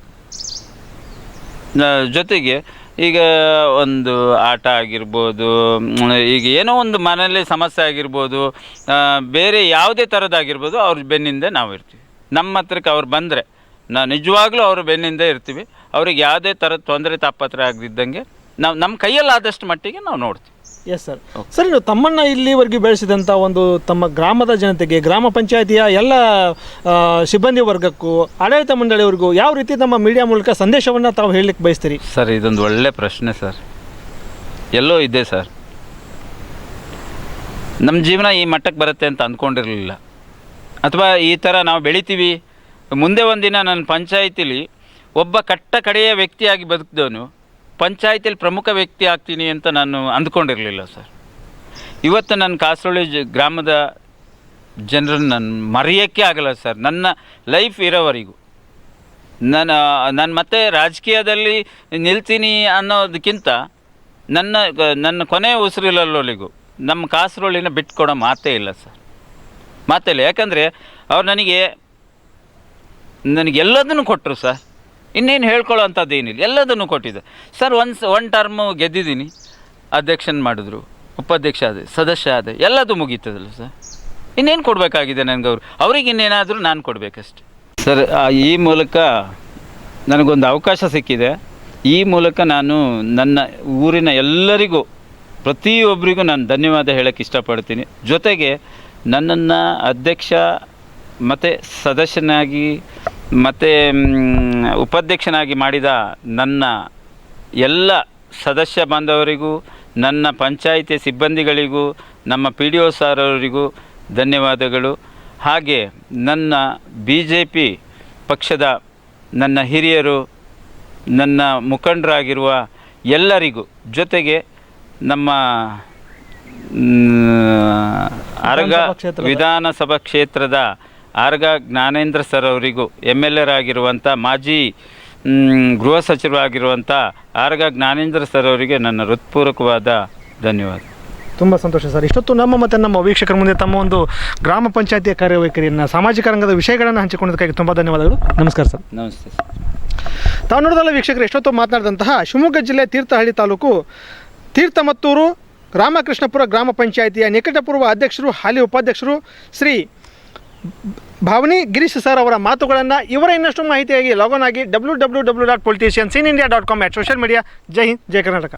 ಜೊತೆಗೆ ಈಗ ಒಂದು ಆಟ ಆಗಿರ್ಬೋದು ಈಗ ಏನೋ ಒಂದು ಮನೆಯಲ್ಲಿ ಸಮಸ್ಯೆ ಆಗಿರ್ಬೋದು ಬೇರೆ ಯಾವುದೇ ಥರದ್ದಾಗಿರ್ಬೋದು ಅವ್ರ ಬೆನ್ನಿಂದ ನಾವು ಇರ್ತೀವಿ. ನಮ್ಮ ಹತ್ರಕ್ಕೆ ಅವ್ರು ಬಂದರೆ ನಾವು ನಿಜವಾಗ್ಲೂ ಅವ್ರ ಬೆನ್ನಿಂದ ಇರ್ತೀವಿ. ಅವ್ರಿಗೆ ಯಾವುದೇ ಥರದ ತೊಂದರೆ, ತಾಪತ್ರ ಆಗದಿದ್ದಂಗೆ ನಾವು ನಮ್ಮ ಕೈಯಲ್ಲಾದಷ್ಟು ಮಟ್ಟಿಗೆ ನಾವು ನೋಡ್ತೀವಿ. ಎಸ್ ಸರ್ ಸರ್ ನೀವು ತಮ್ಮನ್ನ ಇಲ್ಲಿವರೆಗೂ ಬೆಳೆಸಿದಂಥ ಒಂದು ತಮ್ಮ ಗ್ರಾಮದ ಜನತೆಗೆ ಗ್ರಾಮ ಪಂಚಾಯತಿಯ ಎಲ್ಲ ಸಿಬ್ಬಂದಿ ವರ್ಗಕ್ಕೂ ಆಡಳಿತ ಮಂಡಳಿಯವರಿಗೂ ಯಾವ ರೀತಿ ತಮ್ಮ ಮೀಡಿಯಾ ಮೂಲಕ ಸಂದೇಶವನ್ನು ತಾವು ಹೇಳಲಿಕ್ಕೆ ಬಯಸ್ತೀರಿ? ಸರ್ ಇದೊಂದು ಒಳ್ಳೆ ಪ್ರಶ್ನೆ ಸರ್ ಎಲ್ಲೋ ಇದೆ ಸರ್ ನಮ್ಮ ಜೀವನ ಈ ಮಟ್ಟಕ್ಕೆ ಬರುತ್ತೆ ಅಂತ ಅಂದ್ಕೊಂಡಿರಲಿಲ್ಲ. ಅಥವಾ ಈ ಥರ ನಾವು ಬೆಳಿತೀವಿ. ಮುಂದೆ ಒಂದಿನ ನನ್ನ ಪಂಚಾಯತಿಲಿ ಒಬ್ಬ ಕಟ್ಟ ಕಡೆಯ ವ್ಯಕ್ತಿಯಾಗಿ ಬದುಕಿದವನು ಪಂಚಾಯತಿಲಿ ಪ್ರಮುಖ ವ್ಯಕ್ತಿ ಆಗ್ತೀನಿ ಅಂತ ನಾನು ಅಂದ್ಕೊಂಡಿರಲಿಲ್ಲ, ಸರ್. ಇವತ್ತು ನನ್ನ ಕಾಸರಳ್ಳಿ ಜ, ಗ್ರಾಮದ ಜನರನ್ನು ನಾನು ಮರೆಯೋಕ್ಕೆ ಆಗಲ್ಲ, ಸರ್. ನನ್ನ ಲೈಫ್ ಇರೋವರೆಗೂ. ನಾನು ನಾನು ಮತ್ತೆ ರಾಜಕೀಯದಲ್ಲಿ ನಿಲ್ತೀನಿ ಅನ್ನೋದಕ್ಕಿಂತ ನನ್ನ ನನ್ನ ಕೊನೆ ಉಸಿರಿಲ್ಲಲ್ಲಿಗೂ ನಮ್ಮ ಕಾಸರೋಳಿನ ಬಿಟ್ಕೊಡೋ ಮಾತೇ ಇಲ್ಲ, ಸರ್. ಮಾತೇ ಇಲ್ಲ. ಯಾಕಂದರೆ ಅವ್ರು ನನಗೆ ನನಗೆ ಎಲ್ಲದನ್ನು ಕೊಟ್ಟರು ಸರ್. ಇನ್ನೇನು ಹೇಳ್ಕೊಳ್ಳೋ ಅಂಥದ್ದು ಏನಿಲ್ಲ. ಎಲ್ಲದನ್ನು ಕೊಟ್ಟಿದ್ದೆ. ಸರ್ ಒನ್ಸ್ ಒನ್ ಟರ್ಮು ಗೆದ್ದಿದ್ದೀನಿ. ಅಧ್ಯಕ್ಷನ ಮಾಡಿದ್ರು, ಉಪಾಧ್ಯಕ್ಷ ಆದೆ, ಸದಸ್ಯ ಆದೆ, ಎಲ್ಲದು ಮುಗೀತದಲ್ಲ ಸರ್. ಇನ್ನೇನು ಕೊಡಬೇಕಾಗಿದೆ ನನಗೆ ಅವರು? ಅವ್ರಿಗೆ ಇನ್ನೇನಾದರೂ ನಾನು ಕೊಡಬೇಕಷ್ಟೆ. ಸರ್ ಈ ಮೂಲಕ ನನಗೊಂದು ಅವಕಾಶ ಸಿಕ್ಕಿದೆ. ಈ ಮೂಲಕ ನಾನು ನನ್ನ ಊರಿನ ಎಲ್ಲರಿಗೂ ಪ್ರತಿಯೊಬ್ಬರಿಗೂ ನಾನು ಧನ್ಯವಾದ ಹೇಳೋಕ್ಕೆ ಇಷ್ಟಪಡ್ತೀನಿ. ಜೊತೆಗೆ ನನ್ನನ್ನು ಅಧ್ಯಕ್ಷ ಮತ್ತು ಸದಸ್ಯನಾಗಿ ಮತ್ತು ಉಪಾಧ್ಯಕ್ಷನಾಗಿ ಮಾಡಿದ ನನ್ನ ಎಲ್ಲ ಸದಸ್ಯ ಬಾಂಧವರಿಗೂ ನನ್ನ ಪಂಚಾಯಿತಿ ಸಿಬ್ಬಂದಿಗಳಿಗೂ ನಮ್ಮ ಪಿ ಡಿ ಒ ಸಾರ್ ಅವರಿಗೂ ಧನ್ಯವಾದಗಳು. ಹಾಗೆ ನನ್ನ ಬಿ ಜೆ ಪಿ ಪಕ್ಷದ ನನ್ನ ಹಿರಿಯರು ನನ್ನ ಮುಖಂಡರಾಗಿರುವ ಎಲ್ಲರಿಗೂ ಜೊತೆಗೆ ನಮ್ಮ ಅರಗ ವಿಧಾನಸಭಾ ಕ್ಷೇತ್ರದ ಆರ್ಗ ಜ್ಞಾನೇಂದ್ರ ಸರ್ ಅವರಿಗೂ ಎಂ ಎಲ್ ಎರಾಗಿರುವಂಥ ಮಾಜಿ ಮ್, ಗೃಹ ಸಚಿವರಾಗಿರುವಂಥ ಆರ್ಗ ಜ್ಞಾನೇಂದ್ರ ಸರ್ ಅವರಿಗೆ ನನ್ನ ಹೃತ್ಪೂರ್ವಕವಾದ ಧನ್ಯವಾದ. ತುಂಬ ಸಂತೋಷ ಸರ್. ಇಷ್ಟೊತ್ತು ನಮ್ಮ ಮತ್ತು ನಮ್ಮ ವೀಕ್ಷಕರ ಮುಂದೆ ತಮ್ಮ ಒಂದು ಗ್ರಾಮ ಪಂಚಾಯತಿಯ ಕಾರ್ಯವೈಖರಿಯನ್ನು ಸಾಮಾಜಿಕ ರಂಗದ ವಿಷಯಗಳನ್ನು ಹಂಚಿಕೊಂಡಿದ್ದಕ್ಕಾಗಿ ತುಂಬ ಧನ್ಯವಾದಗಳು. ನಮಸ್ಕಾರ ಸರ್. ನಮಸ್ತೆ ಸರ್. ತಾವು ನೋಡಿದಲ್ಲ ವೀಕ್ಷಕರು ಎಷ್ಟೊತ್ತು ಮಾತನಾಡಿದಂತಹ ಶಿವಮೊಗ್ಗ ಜಿಲ್ಲೆ ತೀರ್ಥಹಳ್ಳಿ ತಾಲೂಕು ತೀರ್ಥಮತ್ತೂರು ರಾಮಕೃಷ್ಣಪುರ ಗ್ರಾಮ ಪಂಚಾಯಿತಿಯ ನಿಕಟಪೂರ್ವ ಅಧ್ಯಕ್ಷರು ಹಾಲಿ ಉಪಾಧ್ಯಕ್ಷರು ಶ್ರೀ ಭಾವನಿ, ಗಿರೀಶ್ ಸರ್ ಅವರ ಮಾತುಗಳನ್ನು ಇವರ ಇನ್ನಷ್ಟು ಮಾಹಿತಿಯಾಗಿ ಲಾಗನ್ ಆಗಿ W W W dot politicians in India dot com at social media ಜೈ ಹಿಂದ್, ಜೈ ಕರ್ನಾಟಕ.